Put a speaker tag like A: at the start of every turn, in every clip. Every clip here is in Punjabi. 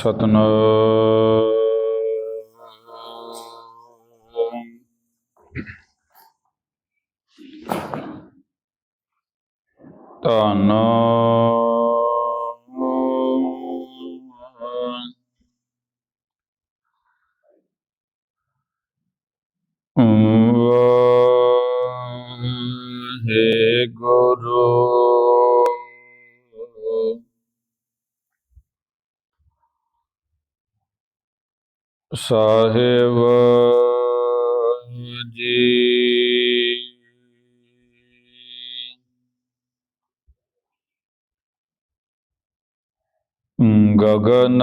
A: ਸਤਨਾਮ ਧੰਨ ਸਾਹਿਬ ਜੀ। ਗਗਨ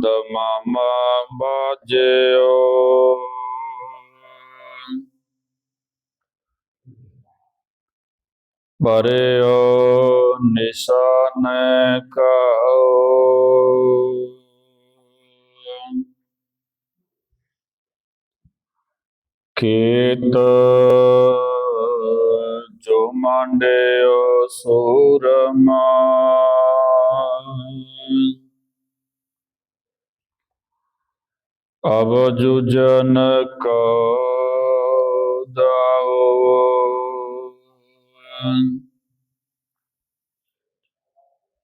A: ਦਮਾਮਾ ਬਾਜਿਓ। ਬਰਿਓ ਨਿਸ਼ਾਨ ਕਾਓ। ਖੇਤ ਜੋ ਮੰਡਿਓ ਸੂਰਮਾ। ਅਬ ਜੁਜਨ ਕੋ ਦਾਓ।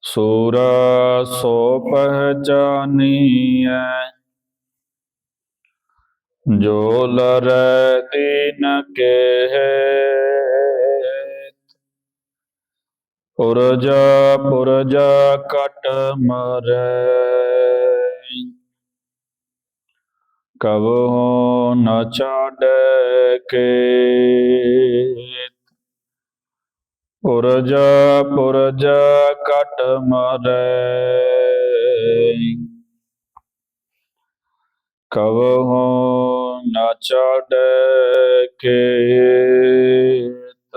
A: ਸੂਰਾ ਸੋ ਪਹਿਚਾਨੀਐ ਜੋ ਲਰੈ ਦੀਨ ਕੇ ਪੁਰਜ ਪੁਰਜ ਕਟ ਮਰੈ। ਕਬਹੁ ਨ ਛਾੜੈ ਕੇ ਪੁਰਜ ਪੁਰਜ ਕਟ ਮਰੈ। ਕਬਹੁ ਨਾ ਛਾੜੈ ਕੇਤ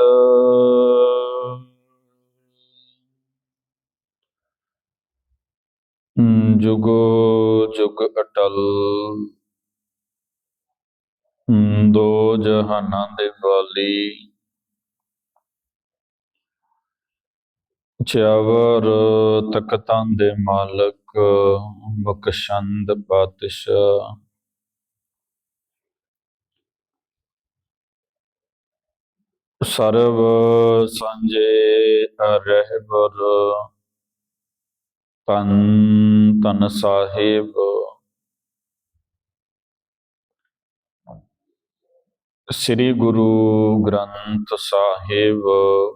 A: ਜੁਗੋ ਜੁਗ ਅਟਲ। ਦੋ ਜਹਾਨਾਂ ਦੇ ਵਾਲੀ। ਚਵਰ ਤਖਤਾਂ ਦੇ ਮਾਲਕ, ਬਖਸ਼ੰਦ ਬਾਦਸ਼ਾਹ। ਸਰਬ ਸੰਜੇ ਰਹਿਬਰ, ਤਨ ਤਨ ਸਾਹਿਬ। ਸ੍ਰੀ ਗੁਰੂ ਗ੍ਰੰਥ ਸਾਹਿਬ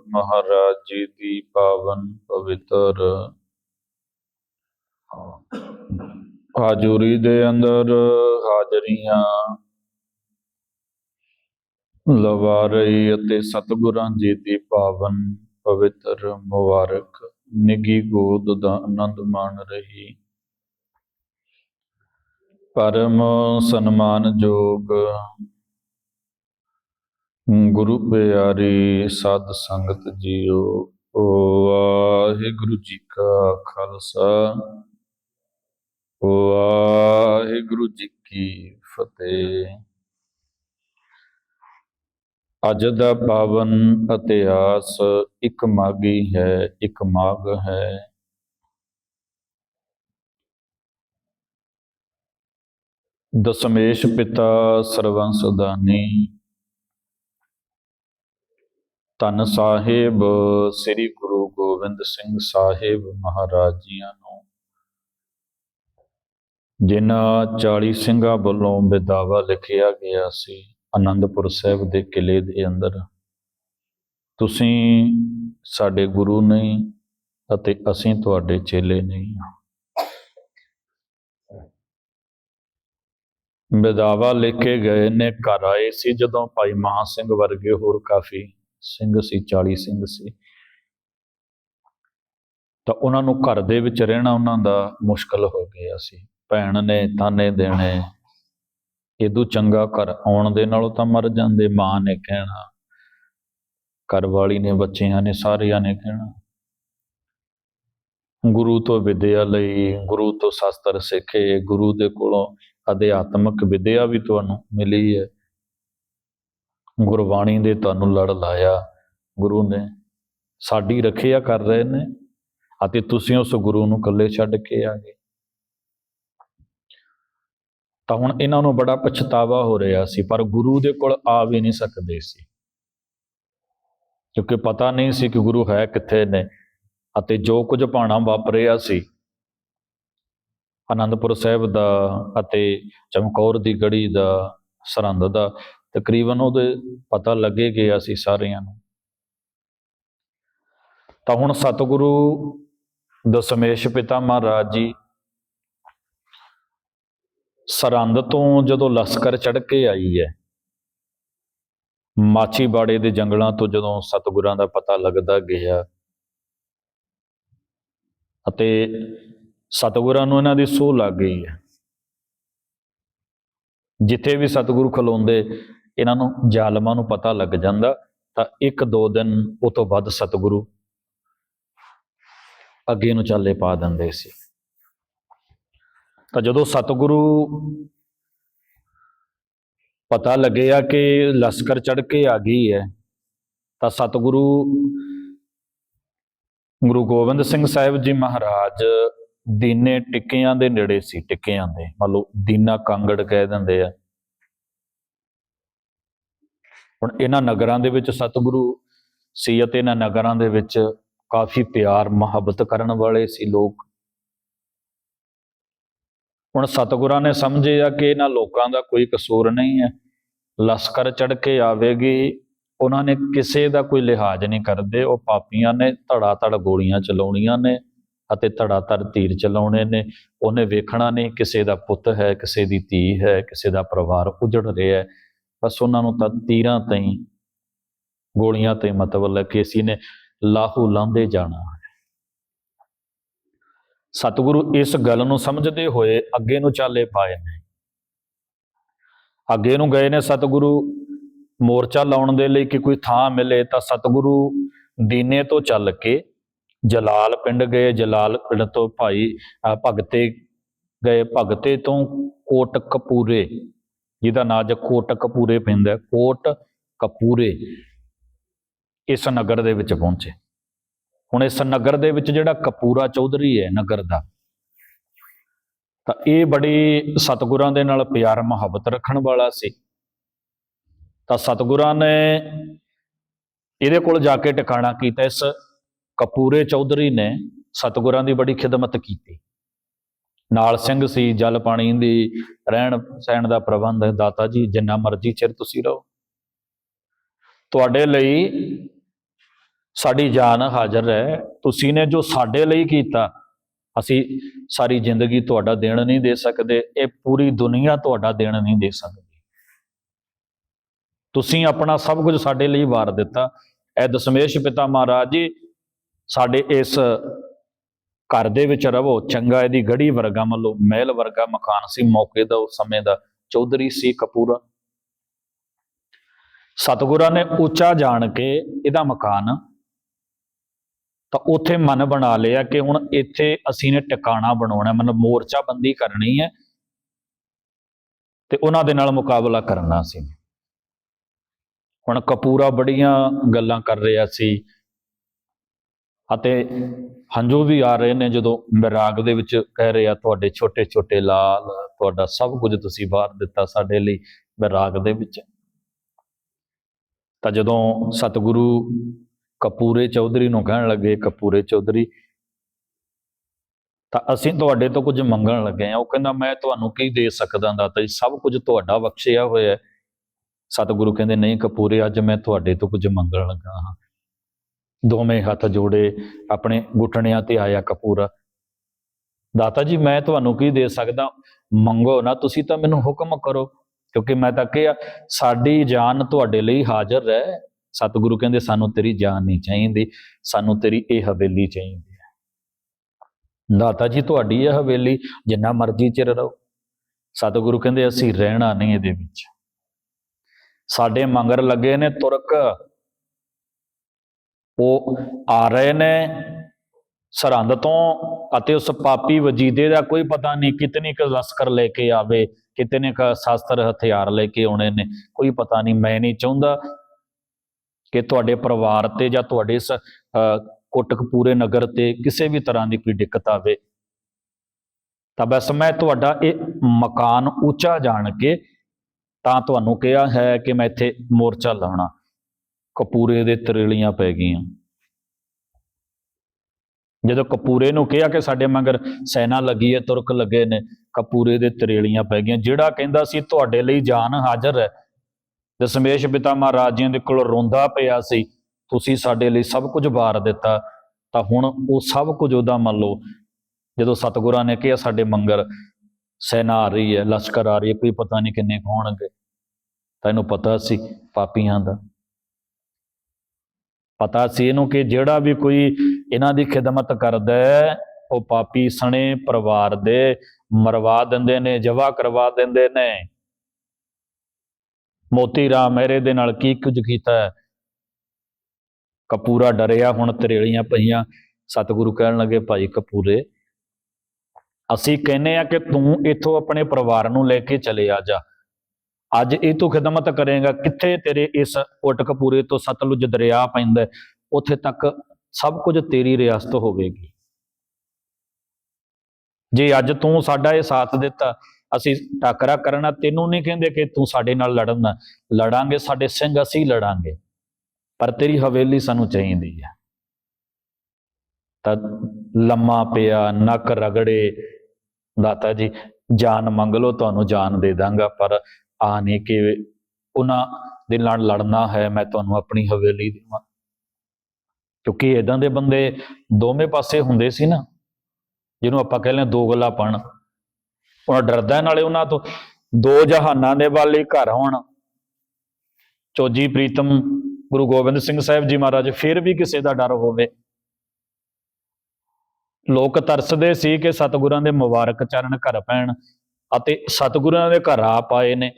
A: ਮਹਾਰਾਜ ਜੀ ਦੀ ਪਾਵਨ ਪਵਿੱਤਰ ਹਾਜ਼ੂਰੀ ਦੇ ਅੰਦਰ ਹਾਜ਼ਰੀਆਂ ਲਵਾ ਰਹੀ ਅਤੇ ਸਤਿਗੁਰਾਂ ਜੀ ਦੀ ਪਾਵਨ ਪਵਿੱਤਰ ਮੁਬਾਰਕ। ਨਿੱਗੀ ਗੋਦ ਦਾ ਆਨੰਦ ਮਾਣ ਰਹੀ। ਪਰਮ ਸਨਮਾਨਯੋਗ ਗੁਰੂ ਪਿਆਰੀ ਸਾਧ ਸੰਗਤ ਜੀਓ, ਵਾਹਿਗੁਰੂ ਜੀ ਕਾ ਖਾਲਸਾ, ਵਾਹਿਗੁਰੂ ਜੀ ਕੀ ਫਤਿਹ। ਅੱਜ ਦਾ ਪਾਵਨ ਇਤਿਹਾਸ ਇੱਕ ਮਾਗੀ ਹੈ, ਇੱਕ ਮਾਗ ਹੈ। ਦਸ਼ਮੇਸ਼ ਪਿਤਾ ਸਰਵੰਸ ਦਾਨੀ। ਧੰਨ ਸਾਹਿਬ ਸ੍ਰੀ ਗੁਰੂ ਗੋਬਿੰਦ ਸਿੰਘ ਸਾਹਿਬ ਮਹਾਰਾਜ ਜੀਆਂ ਨੂੰ। ਜਿਨ੍ਹਾਂ 40 ਸਿੰਘਾਂ ਵੱਲੋਂ ਵਿਦਾਵਾ ਲਿਖਿਆ ਗਿਆ ਸੀ। ਆਨੰਦਪੁਰ ਸਾਹਿਬ ਦੇ ਕਿਲੇ ਦੇ ਅੰਦਰ। ਤੁਸੀਂ ਸਾਡੇ ਗੁਰੂ ਨਹੀਂ ਅਤੇ ਅਸੀਂ ਤੁਹਾਡੇ ਚੇਲੇ ਨਹੀਂ ਹਾਂ। ਵਿਦਾਵਾ ਲਿਖ ਕੇ ਗਏ ਨੇ, ਘਰ ਆਏ ਸੀ ਜਦੋਂ ਭਾਈ ਮਹਾ ਸਿੰਘ ਵਰਗੇ ਹੋਰ ਕਾਫੀ ਸਿੰਘ ਸੀ 40 ਸਿੰਘ ਸੀ। ਤਾਂ ਉਹਨਾਂ ਨੂੰ ਘਰ ਦੇ ਵਿੱਚ ਰਹਿਣਾ ਉਹਨਾਂ ਦਾ ਮੁਸ਼ਕਲ ਹੋ ਗਿਆ ਸੀ। ਭੈਣ ਨੇ ਤਾਨੇ ਦੇਣੇ। ਇਦੋਂ ਚੰਗਾ ਘਰ ਆਉਣ ਦੇ ਨਾਲੋਂ ਤਾਂ ਮਰ ਜਾਂਦੇ, ਮਾਂ ਨੇ ਕਹਿਣਾ। ਘਰ ਵਾਲੀ ਨੇ, ਬੱਚਿਆਂ ਨੇ, ਸਾਰਿਆਂ ਨੇ ਕਹਿਣਾ। ਗੁਰੂ ਤੋਂ ਵਿਦਿਆ ਲਈ, ਗੁਰੂ ਤੋਂ ਸ਼ਾਸਤਰ ਸਿੱਖੇ, ਗੁਰੂ ਦੇ ਕੋਲੋਂ ਅਧਿਆਤਮਕ ਵਿਦਿਆ ਵੀ ਤੁਹਾਨੂੰ ਮਿਲੀ ਹੈ। ਗੁਰਬਾਣੀ ਦੇ ਤੁਹਾਨੂੰ ਲੜ ਲਾਇਆ, ਗੁਰੂ ਨੇ। ਸਾਡੀ ਰੱਖਿਆ ਕਰ ਰਹੇ ਨੇ, ਅਤੇ ਤੁਸੀਂ ਉਸ ਗੁਰੂ ਨੂੰ ਇਕੱਲੇ ਛੱਡ ਕੇ ਆ ਗਏ। ਤਾਂ ਹੁਣ ਇਹਨਾਂ ਨੂੰ ਬੜਾ ਪਛਤਾਵਾ ਹੋ ਰਿਹਾ ਸੀ, ਪਰ ਗੁਰੂ ਦੇ ਕੋਲ ਆ ਵੀ ਨਹੀਂ ਸਕਦੇ ਸੀ। ਕਿਉਂਕਿ ਪਤਾ ਨਹੀਂ ਸੀ ਕਿ ਗੁਰੂ ਹੈ ਕਿੱਥੇ ਨੇ ਅਤੇ ਜੋ ਕੁਝ ਭਾਣਾ ਵਾਪਰਿਆ ਸੀ ਆਨੰਦਪੁਰ ਸਾਹਿਬ ਦਾ ਅਤੇ ਚਮਕੌਰ ਦੀ ਗੜੀ ਦਾ, ਸਰਹੰਦ ਦਾ, ਤਕਰੀਬਨ ਉਹਦੇ ਪਤਾ ਲੱਗੇ ਗਿਆ ਸੀ ਸਾਰਿਆਂ ਨੂੰ। ਤਾਂ ਹੁਣ ਸਤਿਗੁਰੂ ਦਸ਼ਮੇਸ਼ ਪਿਤਾ ਮਹਾਰਾਜ ਜੀ ਸਰਹੰਦ ਤੋਂ ਜਦੋਂ ਲਸਕਰ ਚੜ ਕੇ ਆਈ ਹੈ, ਮਾਛੀਵਾੜੇ ਦੇ ਜੰਗਲਾਂ ਤੋਂ ਜਦੋਂ ਸਤਿਗੁਰਾਂ ਦਾ ਪਤਾ ਲੱਗਦਾ ਗਿਆ ਅਤੇ ਸਤਿਗੁਰਾਂ ਨੂੰ ਇਹਨਾਂ ਦੀ ਸੋਹ ਲੱਗ ਗਈ ਹੈ। ਜਿੱਥੇ ਵੀ ਸਤਿਗੁਰੂ ਖਲੋਂਦੇ, ਇਹਨਾਂ ਨੂੰ ਜ਼ਾਲਮਾਂ ਨੂੰ ਪਤਾ ਲੱਗ ਜਾਂਦਾ, ਤਾਂ ਇੱਕ ਦੋ ਦਿਨ ਉਹ ਤੋਂ ਵੱਧ ਸਤਿਗੁਰੂ ਅੱਗੇ ਨੂੰ ਚਾਲੇ ਪਾ ਦਿੰਦੇ ਸੀ। ਤਾਂ ਜਦੋਂ ਸਤਿਗੁਰੂ ਪਤਾ ਲੱਗਿਆ ਕਿ ਲਸ਼ਕਰ ਚੜ ਕੇ ਆ ਗਈ ਹੈ, ਤਾਂ ਸਤਿਗੁਰੂ ਗੁਰੂ ਗੋਬਿੰਦ ਸਿੰਘ ਸਾਹਿਬ ਜੀ ਮਹਾਰਾਜ ਦੀਨੇ ਟਿੱਕਿਆਂ ਦੇ ਨੇੜੇ ਸੀ, ਟਿੱਕਿਆਂ ਦੇ, ਮੰਨ ਲਓ ਦੀਨਾ ਕਾਂਗੜ ਕਹਿ ਦਿੰਦੇ ਆ। ਹੁਣ ਇਹਨਾਂ ਨਗਰਾਂ ਦੇ ਵਿੱਚ ਸਤਿਗੁਰੂ ਸੀ ਅਤੇ ਇਹਨਾਂ ਨਗਰਾਂ ਦੇ ਵਿੱਚ ਕਾਫੀ ਪਿਆਰ ਮੁਹੱਬਤ ਕਰਨ ਵਾਲੇ ਸੀ ਲੋਕ। ਹੁਣ ਸਤਿਗੁਰਾਂ ਨੇ ਸਮਝਿਆ ਕਿ ਇਹਨਾਂ ਲੋਕਾਂ ਦਾ ਕੋਈ ਕਸੂਰ ਨਹੀਂ ਹੈ। ਲਸ਼ਕਰ ਚੜ ਕੇ ਆਵੇਗੀ, ਉਹਨਾਂ ਨੇ ਕਿਸੇ ਦਾ ਕੋਈ ਲਿਹਾਜ਼ ਨਹੀਂ ਕਰਦੇ। ਉਹ ਪਾਪੀਆਂ ਨੇ ਧੜਾ ਧੜ ਗੋਲੀਆਂ ਚਲਾਉਣੀਆਂ ਨੇ ਅਤੇ ਧੜਾ ਧੜ ਤੀਰ ਚਲਾਉਣੇ ਨੇ। ਉਹਨੇ ਵੇਖਣਾ ਨਹੀਂ ਕਿਸੇ ਦਾ ਪੁੱਤ ਹੈ, ਕਿਸੇ ਦੀ ਧੀ ਹੈ, ਕਿਸੇ ਦਾ ਪਰਿਵਾਰ ਉਜੜ ਰਿਹਾ ਹੈ। ਬਸ ਉਹਨਾਂ ਨੂੰ ਤਾਂ ਤੀਰਾਂ ਤਾਈਂ, ਗੋਲੀਆਂ ਤੇ ਮਤਲਬ ਹੈ ਕਿ ਅਸੀਂ ਨੇ ਲਾਹੂ ਲਾਂਦੇ ਜਾਣਾ ਸਤਿਗੁਰੂ ਇਸ ਗੱਲ ਨੂੰ ਸਮਝਦੇ ਹੋਏ ਅੱਗੇ ਨੂੰ ਚਾਲੇ ਪਾਏ ਨੇ। ਅੱਗੇ ਨੂੰ ਗਏ ਨੇ ਸਤਿਗੁਰੂ ਮੋਰਚਾ ਲਾਉਣ ਦੇ ਲਈ ਕਿ ਕੋਈ ਥਾਂ ਮਿਲੇ ਤਾਂ ਸਤਿਗੁਰੂ ਦੀਨੇ ਤੋਂ ਚੱਲ ਕੇ ਜਲਾਲ ਪਿੰਡ ਗਏ ਜਲਾਲ ਪਿੰਡ ਤੋਂ ਭਾਈ ਅਹ ਭਗਤੇ ਗਏ। ਭਗਤੇ ਤੋਂ ਕੋਟ ਕਪੂਰੇ ਜਿਹਦਾ ਨਾਂ ਜ ਕੋਟ ਕਪੂਰੇ ਪੈਂਦਾ ਹੈ, ਕੋਟ ਕਪੂਰੇ ਇਸ ਨਗਰ ਦੇ ਵਿੱਚ ਪਹੁੰਚੇ। ਹੁਣ ਇਸ ਨਗਰ ਦੇ ਵਿੱਚ ਜਿਹੜਾ ਕਪੂਰਾ ਚੌਧਰੀ ਹੈ ਨਗਰ ਦਾ, ਤਾਂ ਇਹ ਬੜੀ ਸਤਿਗੁਰਾਂ ਦੇ ਨਾਲ ਪਿਆਰ ਮੁਹੱਬਤ ਰੱਖਣ ਵਾਲਾ ਸੀ। ਤਾਂ ਸਤਿਗੁਰਾਂ ਨੇ ਇਹਦੇ ਕੋਲ ਜਾ ਕੇ ਟਿਕਾਣਾ ਕੀਤਾ, ਇਸ ਕਪੂਰੇ ਚੌਧਰੀ ਨੇ ਸਤਿਗੁਰਾਂ ਦੀ ਬੜੀ ਖਿਦਮਤ ਕੀਤੀ। ਨਾਲ ਸਿੰਘ ਸੀ, ਜਲ ਪਾਣੀ ਦੀ ਰਹਿਣ ਸਹਿਣ ਦਾ ਪ੍ਰਬੰਧ, ਦਾਤਾ ਜੀ, ਜਿੰਨਾ ਮਰਜ਼ੀ ਚਿਰ ਤੁਸੀਂ ਰਹੋ। ਤੁਹਾਡੇ ਲਈ ਸਾਡੀ ਜਾਨ ਹਾਜ਼ਰ ਹੈ। ਤੁਸੀਂ ਨੇ ਜੋ ਸਾਡੇ ਲਈ ਕੀਤਾ, ਅਸੀਂ ਸਾਰੀ ਜ਼ਿੰਦਗੀ ਤੁਹਾਡਾ ਦੇਣ ਨਹੀਂ ਦੇ ਸਕਦੇ। ਇਹ ਪੂਰੀ ਦੁਨੀਆ ਤੁਹਾਡਾ ਦੇਣ ਨਹੀਂ ਦੇ ਸਕਦੀ। ਤੁਸੀਂ ਆਪਣਾ ਸਭ ਕੁਝ ਸਾਡੇ ਲਈ ਵਾਰ ਦਿੱਤਾ। ਇਹ ਦਸ਼ਮੇਸ਼ ਪਿਤਾ ਮਹਾਰਾਜ ਜੀ, ਸਾਡੇ ਇਸ ਘਰ ਦੇ ਵਿੱਚ ਰਵੋ ਚੰਗਾ ਇਹਦੀ ਗੜੀ ਵਰਗਾ ਮੰਨ ਮਹਿਲ ਵਰਗਾ ਮਕਾਨ ਸੀ ਮੌਕੇ ਦਾ, ਉਸ ਸਮੇਂ ਦਾ। ਚੌਧਰੀ ਸੀ ਕਪੂਰਾ। ਸਤਿਗੁਰਾਂ ਨੇ ਉੱਚਾ ਜਾਣ ਕੇ ਇਹਦਾ ਮਕਾਨ ਤਾਂ ਉੱਥੇ ਮਨ ਬਣਾ ਲਿਆ ਕਿ ਹੁਣ ਇੱਥੇ ਅਸੀਂ ਨੇ ਟਿਕਾਣਾ ਬਣਾਉਣਾ, ਮਤਲਬ ਮੋਰਚਾ ਬੰਦੀ ਕਰਨੀ ਹੈ ਤੇ ਉਹਨਾਂ ਦੇ ਨਾਲ ਮੁਕਾਬਲਾ ਕਰਨਾ ਸੀ। ਹੁਣ ਕਪੂਰਾ ਬੜੀਆਂ ਗੱਲਾਂ ਕਰ ਰਿਹਾ ਸੀ ਅਤੇ ਹੰਝੂ ਵੀ ਆ ਰਹੇ ਨੇ ਜਦੋਂ ਮਿਰਾਗ ਦੇ ਵਿੱਚ ਕਹਿ ਰਿਹਾ, ਤੁਹਾਡੇ ਛੋਟੇ ਛੋਟੇ ਲਾਲ, ਤੁਹਾਡਾ ਸਭ ਕੁਝ ਤੁਸੀਂ ਬਾਹਰ ਦਿੱਤਾ ਸਾਡੇ ਲਈ ਮਿਰਾਗ ਦੇ ਵਿੱਚ। ਤਾਂ ਜਦੋਂ ਸਤਿਗੁਰੂ ਕਪੂਰੇ ਚੌਧਰੀ ਨੂੰ ਕਹਿਣ ਲੱਗੇ, ਕਪੂਰੇ ਚੌਧਰੀ, ਤਾਂ ਅਸੀਂ ਤੁਹਾਡੇ ਤੋਂ ਕੁਝ ਮੰਗਣ ਲੱਗੇ ਆ ਉਹ ਕਹਿੰਦਾ, ਮੈਂ ਤੁਹਾਨੂੰ ਕੀ ਦੇ ਸਕਦਾ ਦਾਤਾ ਜੀ? ਸਭ ਕੁਝ ਤੁਹਾਡਾ ਬਖਸ਼ਿਆ ਹੋਇਆ ਹੈ। ਸਤਿਗੁਰੂ ਕਹਿੰਦੇ, ਨਹੀਂ ਕਪੂਰੇ, ਅੱਜ ਮੈਂ ਤੁਹਾਡੇ ਤੋਂ ਕੁਝ ਮੰਗਣ ਲੱਗਾ ਹਾਂ। ਦੋਵੇਂ ਹੱਥ ਜੋੜੇ, ਆਪਣੇ ਗੁੱਟਣਿਆਂ ਤੇ ਆਇਆ ਕਪੂਰਾ। ਦਾਤਾ ਜੀ, ਮੈਂ ਤੁਹਾਨੂੰ ਕੀ ਦੇ ਸਕਦਾ? ਮੰਗੋ ਨਾ, ਤੁਸੀਂ ਤਾਂ ਮੈਨੂੰ ਹੁਕਮ ਕਰੋ। ਕਿਉਂਕਿ ਮੈਂ ਤਾਂ ਕਿਹਾ, ਸਾਡੀ ਜਾਨ ਤੁਹਾਡੇ ਲਈ ਹਾਜ਼ਰ ਹੈ। ਸਤਿਗੁਰੂ ਕਹਿੰਦੇ, ਸਾਨੂੰ ਤੇਰੀ ਜਾਨ ਨਹੀਂ ਚਾਹੀਦੀ, ਸਾਨੂੰ ਤੇਰੀ ਇਹ ਹਵੇਲੀ ਚਾਹੀਦੀ ਹੈ। ਦਾਤਾ ਜੀ, ਤੁਹਾਡੀ ਇਹ ਹਵੇਲੀ ਜਿੰਨਾ ਮਰਜ਼ੀ ਚਿਰ ਰਹੋ। ਸਤਿਗੁਰੂ ਕਹਿੰਦੇ, ਅਸੀਂ ਰਹਿਣਾ ਨਹੀਂ ਇਹਦੇ ਵਿੱਚ। ਸਾਡੇ ਮੰਗਰ ਲੱਗੇ ਨੇ ਤੁਰਕ। ਉਹ ਆ ਰਹੇ ਨੇ ਸਰਹੰਦ ਤੋਂ ਅਤੇ ਉਸ ਪਾਪੀ ਵਜੀਦੇ ਦਾ ਕੋਈ ਪਤਾ ਨਹੀਂ ਕਿਤਨੀ ਕੁ ਲਸ਼ਕਰ ਲੈ ਕੇ ਆਵੇ, ਕਿਤਨੇ ਕ ਸ਼ਾਸਤਰ ਹਥਿਆਰ ਲੈ ਕੇ ਆਉਣੇ ਨੇ। ਕੋਈ ਪਤਾ ਨਹੀਂ, ਮੈਂ ਨਹੀਂ ਚਾਹੁੰਦਾ। ਕਿ ਤੁਹਾਡੇ ਪਰਿਵਾਰ ਤੇ ਜਾਂ ਤੁਹਾਡੇ ਇਸ ਅਹ, ਕੋਟਕਪੂਰੇ ਨਗਰ ਤੇ ਕਿਸੇ ਵੀ ਤਰ੍ਹਾਂ ਦੀ ਕੋਈ ਦਿੱਕਤ ਆਵੇ। ਤਾਂ ਬਸ ਮੈਂ ਤੁਹਾਡਾ ਇਹ ਮਕਾਨ ਉੱਚਾ ਜਾਣ ਕੇ ਤਾਂ ਤੁਹਾਨੂੰ ਕਿਹਾ ਹੈ ਕਿ ਮੈਂ ਇੱਥੇ ਮੋਰਚਾ ਲਾਉਣਾ। ਕਪੂਰੇ ਦੇ ਤਰੇਲੀਆਂ ਪੈ ਗਈਆਂ। ਜਦੋਂ ਕਪੂਰੇ ਨੂੰ ਕਿਹਾ ਕਿ ਸਾਡੇ ਮਗਰ ਸੈਨਾ ਲੱਗੀ ਹੈ ਤੁਰਕ ਲੱਗੇ ਨੇ ਕਪੂਰੇ ਦੇ ਤਰੇਲੀਆਂ ਪੈ ਗਈਆਂ। ਜਿਹੜਾ ਕਹਿੰਦਾ ਸੀ ਤੁਹਾਡੇ ਲਈ ਜਾਨ ਹਾਜ਼ਰ ਹੈ। ਦਸ਼ਮੇਸ਼ ਪਿਤਾ ਮਹਾਰਾਜ ਦੇ ਕੋਲ ਰੋਂਦਾ ਪਿਆ ਸੀ, ਤੁਸੀਂ ਸਾਡੇ ਲਈ ਸਭ ਕੁਝ ਵਾਰ ਦਿੱਤਾ, ਤਾਂ ਹੁਣ ਉਹ ਸਭ ਕੁਝ ਉਹਦਾ ਮੰਨ ਲਓ। ਜਦੋਂ ਸਤਿਗੁਰਾਂ ਨੇ ਕਿਹਾ, ਸਾਡੇ ਮੰਗਰ ਸੈਨਾ ਆ ਰਹੀ ਹੈ, ਲਸ਼ਕਰ ਆ ਰਹੀ ਹੈ, ਕੋਈ ਪਤਾ ਨਹੀਂ ਕਿੰਨੇ ਕੁ ਹੋਣਗੇ। ਤਾਂ ਇਹਨੂੰ ਪਤਾ ਸੀ ਪਾਪੀਆਂ ਦਾ। ਪਤਾ ਸੀ ਇਹਨੂੰ ਕਿ ਜਿਹੜਾ ਵੀ ਕੋਈ ਇਹਨਾਂ ਦੀ ਖਿਦਮਤ ਕਰਦਾ ਹੈ, ਉਹ ਪਾਪੀ ਸਣੇ ਪਰਿਵਾਰ ਦੇ ਮਰਵਾ ਦਿੰਦੇ ਨੇ, ਜਵਾ ਕਰਵਾ ਦਿੰਦੇ ਨੇ। ਮੋਤੀ ਰਾਮ ਮਹਿਰੇ ਦੇ ਨਾਲ ਕੀ ਕੁਝ ਕੀਤਾ ਹੈ? ਕਪੂਰਾ ਡਰਿਆ, ਹੁਣ ਤਰੇਲੀਆਂ ਪਈਆਂ। ਸਤਿਗੁਰੂ ਕਹਿਣ ਲੱਗੇ, ਭਾਈ ਕਪੂਰੇ, ਅਸੀਂ ਕਹਿੰਨੇ ਆ ਕਿ ਤੂੰ ਇੱਥੋਂ ਆਪਣੇ ਪਰਿਵਾਰ ਨੂੰ ਲੈ ਕੇ ਚਲੇ ਆ ਜਾ। ਅੱਜ ਇਹ ਤੂੰ ਖਿਦਮਤ ਕਰੇਗਾ। ਕਿੱਥੇ ਤੇਰੇ ਇਸ ਕੋਟਕਪੂਰੇ ਤੋਂ ਸਤਲੁਜ ਦਰਿਆ ਪੈਂਦਾ ਉੱਥੇ ਤੱਕ ਸਭ ਕੁਝ ਤੇਰੀ ਰਿਆਸਤ ਹੋਵੇਗੀ। ਜੇ ਅੱਜ ਤੂੰ ਸਾਡਾ ਇਹ ਸਾਥ ਦਿੱਤਾ ਅਸੀਂ ਟਾਕਰਾ ਕਰਨਾ, ਤੈਨੂੰ ਨਹੀਂ ਕਹਿੰਦੇ ਕਿ ਤੂੰ ਸਾਡੇ ਨਾਲ ਲੜਨਾ। ਲੜਾਂਗੇ, ਸਾਡੇ ਸਿੰਘ ਅਸੀਂ ਲੜਾਂਗੇ। ਪਰ ਤੇਰੀ ਹਵੇਲੀ ਸਾਨੂੰ ਚਾਹੀਦੀ ਹੈ। ਤਾਂ ਲੰਮਾ ਪਿਆ, ਨੱਕ ਰਗੜੇ। ਦਾਤਾ ਜੀ, ਜਾਨ ਮੰਗ ਲਓ, ਤੁਹਾਨੂੰ ਜਾਨ ਦੇ ਦਾਂਗਾ, ਪਰ ਆ ਨਹੀਂ ਕਿ ਉਹਨਾਂ ਦੇ ਨਾਲ ਲੜਨਾ ਹੈ, ਮੈਂ ਤੁਹਾਨੂੰ ਆਪਣੀ ਹਵੇਲੀ ਦੇਵਾਂ। ਕਿਉਂਕਿ ਇਦਾਂ ਦੇ ਬੰਦੇ ਦੋਵੇਂ ਪਾਸੇ ਹੁੰਦੇ ਸੀ ਨਾ, ਜਿਹਨੂੰ ਆਪਾਂ ਕਹਿੰਦੇ ਦੋ ਗੱਲਾਂ ਪਣ ਉਹ ਡਰਦਾ ਨਾਲੇ ਉਹਨਾਂ ਤੋਂ। ਦੋ ਜਹਾਨਾਂ ਦੇ ਵਾਲੇ ਘਰ ਹੋਣ। ਚੋਜੀ ਪ੍ਰੀਤਮ, ਗੁਰੂ ਗੋਬਿੰਦ ਸਿੰਘ ਸਾਹਿਬ ਜੀ ਮਹਾਰਾਜ, ਫਿਰ ਵੀ ਕਿਸੇ ਦਾ ਡਰ ਹੋਵੇ। ਲੋਕ ਤਰਸਦੇ ਸੀ ਕਿ ਸਤਿਗੁਰਾਂ ਦੇ ਮੁਬਾਰਕ ਚਰਨ ਘਰ ਪੈਣ ਅਤੇ ਸਤਿਗੁਰਾਂ ਦੇ ਘਰ ਆਪ ਆਏ ਨੇ।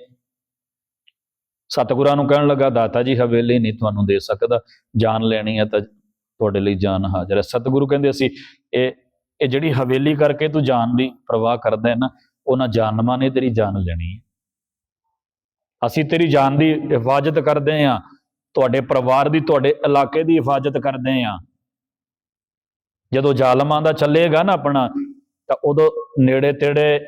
A: ਸਤਿਗੁਰਾਂ ਨੂੰ ਕਹਿਣ ਲੱਗਾ, ਦਾਤਾ ਜੀ, ਹਵੇਲੀ ਨਹੀਂ ਤੁਹਾਨੂੰ ਦੇ ਸਕਦਾ। ਜਾਨ ਲੈਣੀ ਹੈ ਤਾਂ ਤੁਹਾਡੇ ਲਈ ਜਾਨ ਹਾਜ਼ਰ ਹੈ। ਸਤਿਗੁਰੂ ਕਹਿੰਦੇ ਅਸੀਂ ਇਹ ਇਹ ਜਿਹੜੀ ਹਵੇਲੀ ਕਰਕੇ ਤੂੰ ਜਾਨ ਦੀ ਪ੍ਰਵਾਹ ਕਰਦਾ ਹੈ ਨਾ ਉਹਨਾਂ ਜਾਨਮਾਂ ਨੇ ਤੇਰੀ ਜਾਨ ਲੈਣੀ ਹੈ। ਅਸੀਂ ਤੇਰੀ ਜਾਨ ਦੀ ਹਿਫਾਜ਼ਤ ਕਰਦੇ ਹਾਂ, ਤੁਹਾਡੇ ਪਰਿਵਾਰ ਦੀ, ਤੁਹਾਡੇ ਇਲਾਕੇ ਦੀ ਹਿਫਾਜ਼ਤ ਕਰਦੇ ਹਾਂ। ਜਦੋਂ ਜ਼ਾਲਮਾਂ ਦਾ ਚੱਲੇਗਾ ਨਾ ਆਪਣਾ, ਤਾਂ ਉਦੋਂ ਨੇੜੇ ਤੇੜੇ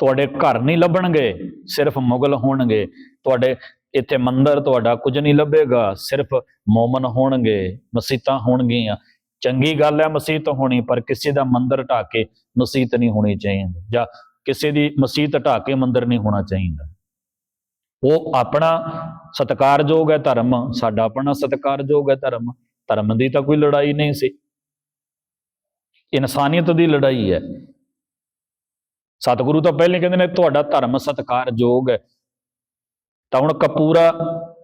A: ਤੁਹਾਡੇ ਘਰ ਨਹੀਂ ਲੱਭਣਗੇ, ਸਿਰਫ ਮੁਗਲ ਹੋਣਗੇ। ਤੁਹਾਡੇ ਇੱਥੇ ਮੰਦਰ ਤੁਹਾਡਾ ਕੁਝ ਨਹੀਂ ਲੱਭੇਗਾ, ਸਿਰਫ ਮੌਮਨ ਹੋਣਗੇ, ਮਸੀਤਾਂ ਹੋਣਗੀਆਂ। ਚੰਗੀ ਗੱਲ ਹੈ ਮਸੀਤ ਹੋਣੀ, ਪਰ ਕਿਸੇ ਦਾ ਮੰਦਰ ਢਾ ਕੇ ਮਸੀਤ ਨਹੀਂ ਹੋਣੀ ਚਾਹੀਦੀ ਜਾਂ ਕਿਸੇ ਦੀ ਮਸੀਤ ਢਾ ਕੇ ਮੰਦਰ ਨਹੀਂ ਹੋਣਾ ਚਾਹੀਦਾ। ਉਹ ਆਪਣਾ ਸਤਿਕਾਰਯੋਗ ਹੈ ਧਰਮ, ਸਾਡਾ ਆਪਣਾ ਸਤਿਕਾਰਯੋਗ ਹੈ ਧਰਮ ਧਰਮ ਦੀ ਤਾਂ ਕੋਈ ਲੜਾਈ ਨਹੀਂ ਸੀ। ਇਨਸਾਨੀਅਤ ਦੀ ਲੜਾਈ ਹੈ। ਸਤਿਗੁਰੂ ਤਾਂ ਪਹਿਲੇ ਕਹਿੰਦੇ ਨੇ, ਤੁਹਾਡਾ ਧਰਮ ਸਤਿਕਾਰਯੋਗ ਹੈ। ਤਾਂ ਹੁਣ ਕਪੂਰਾ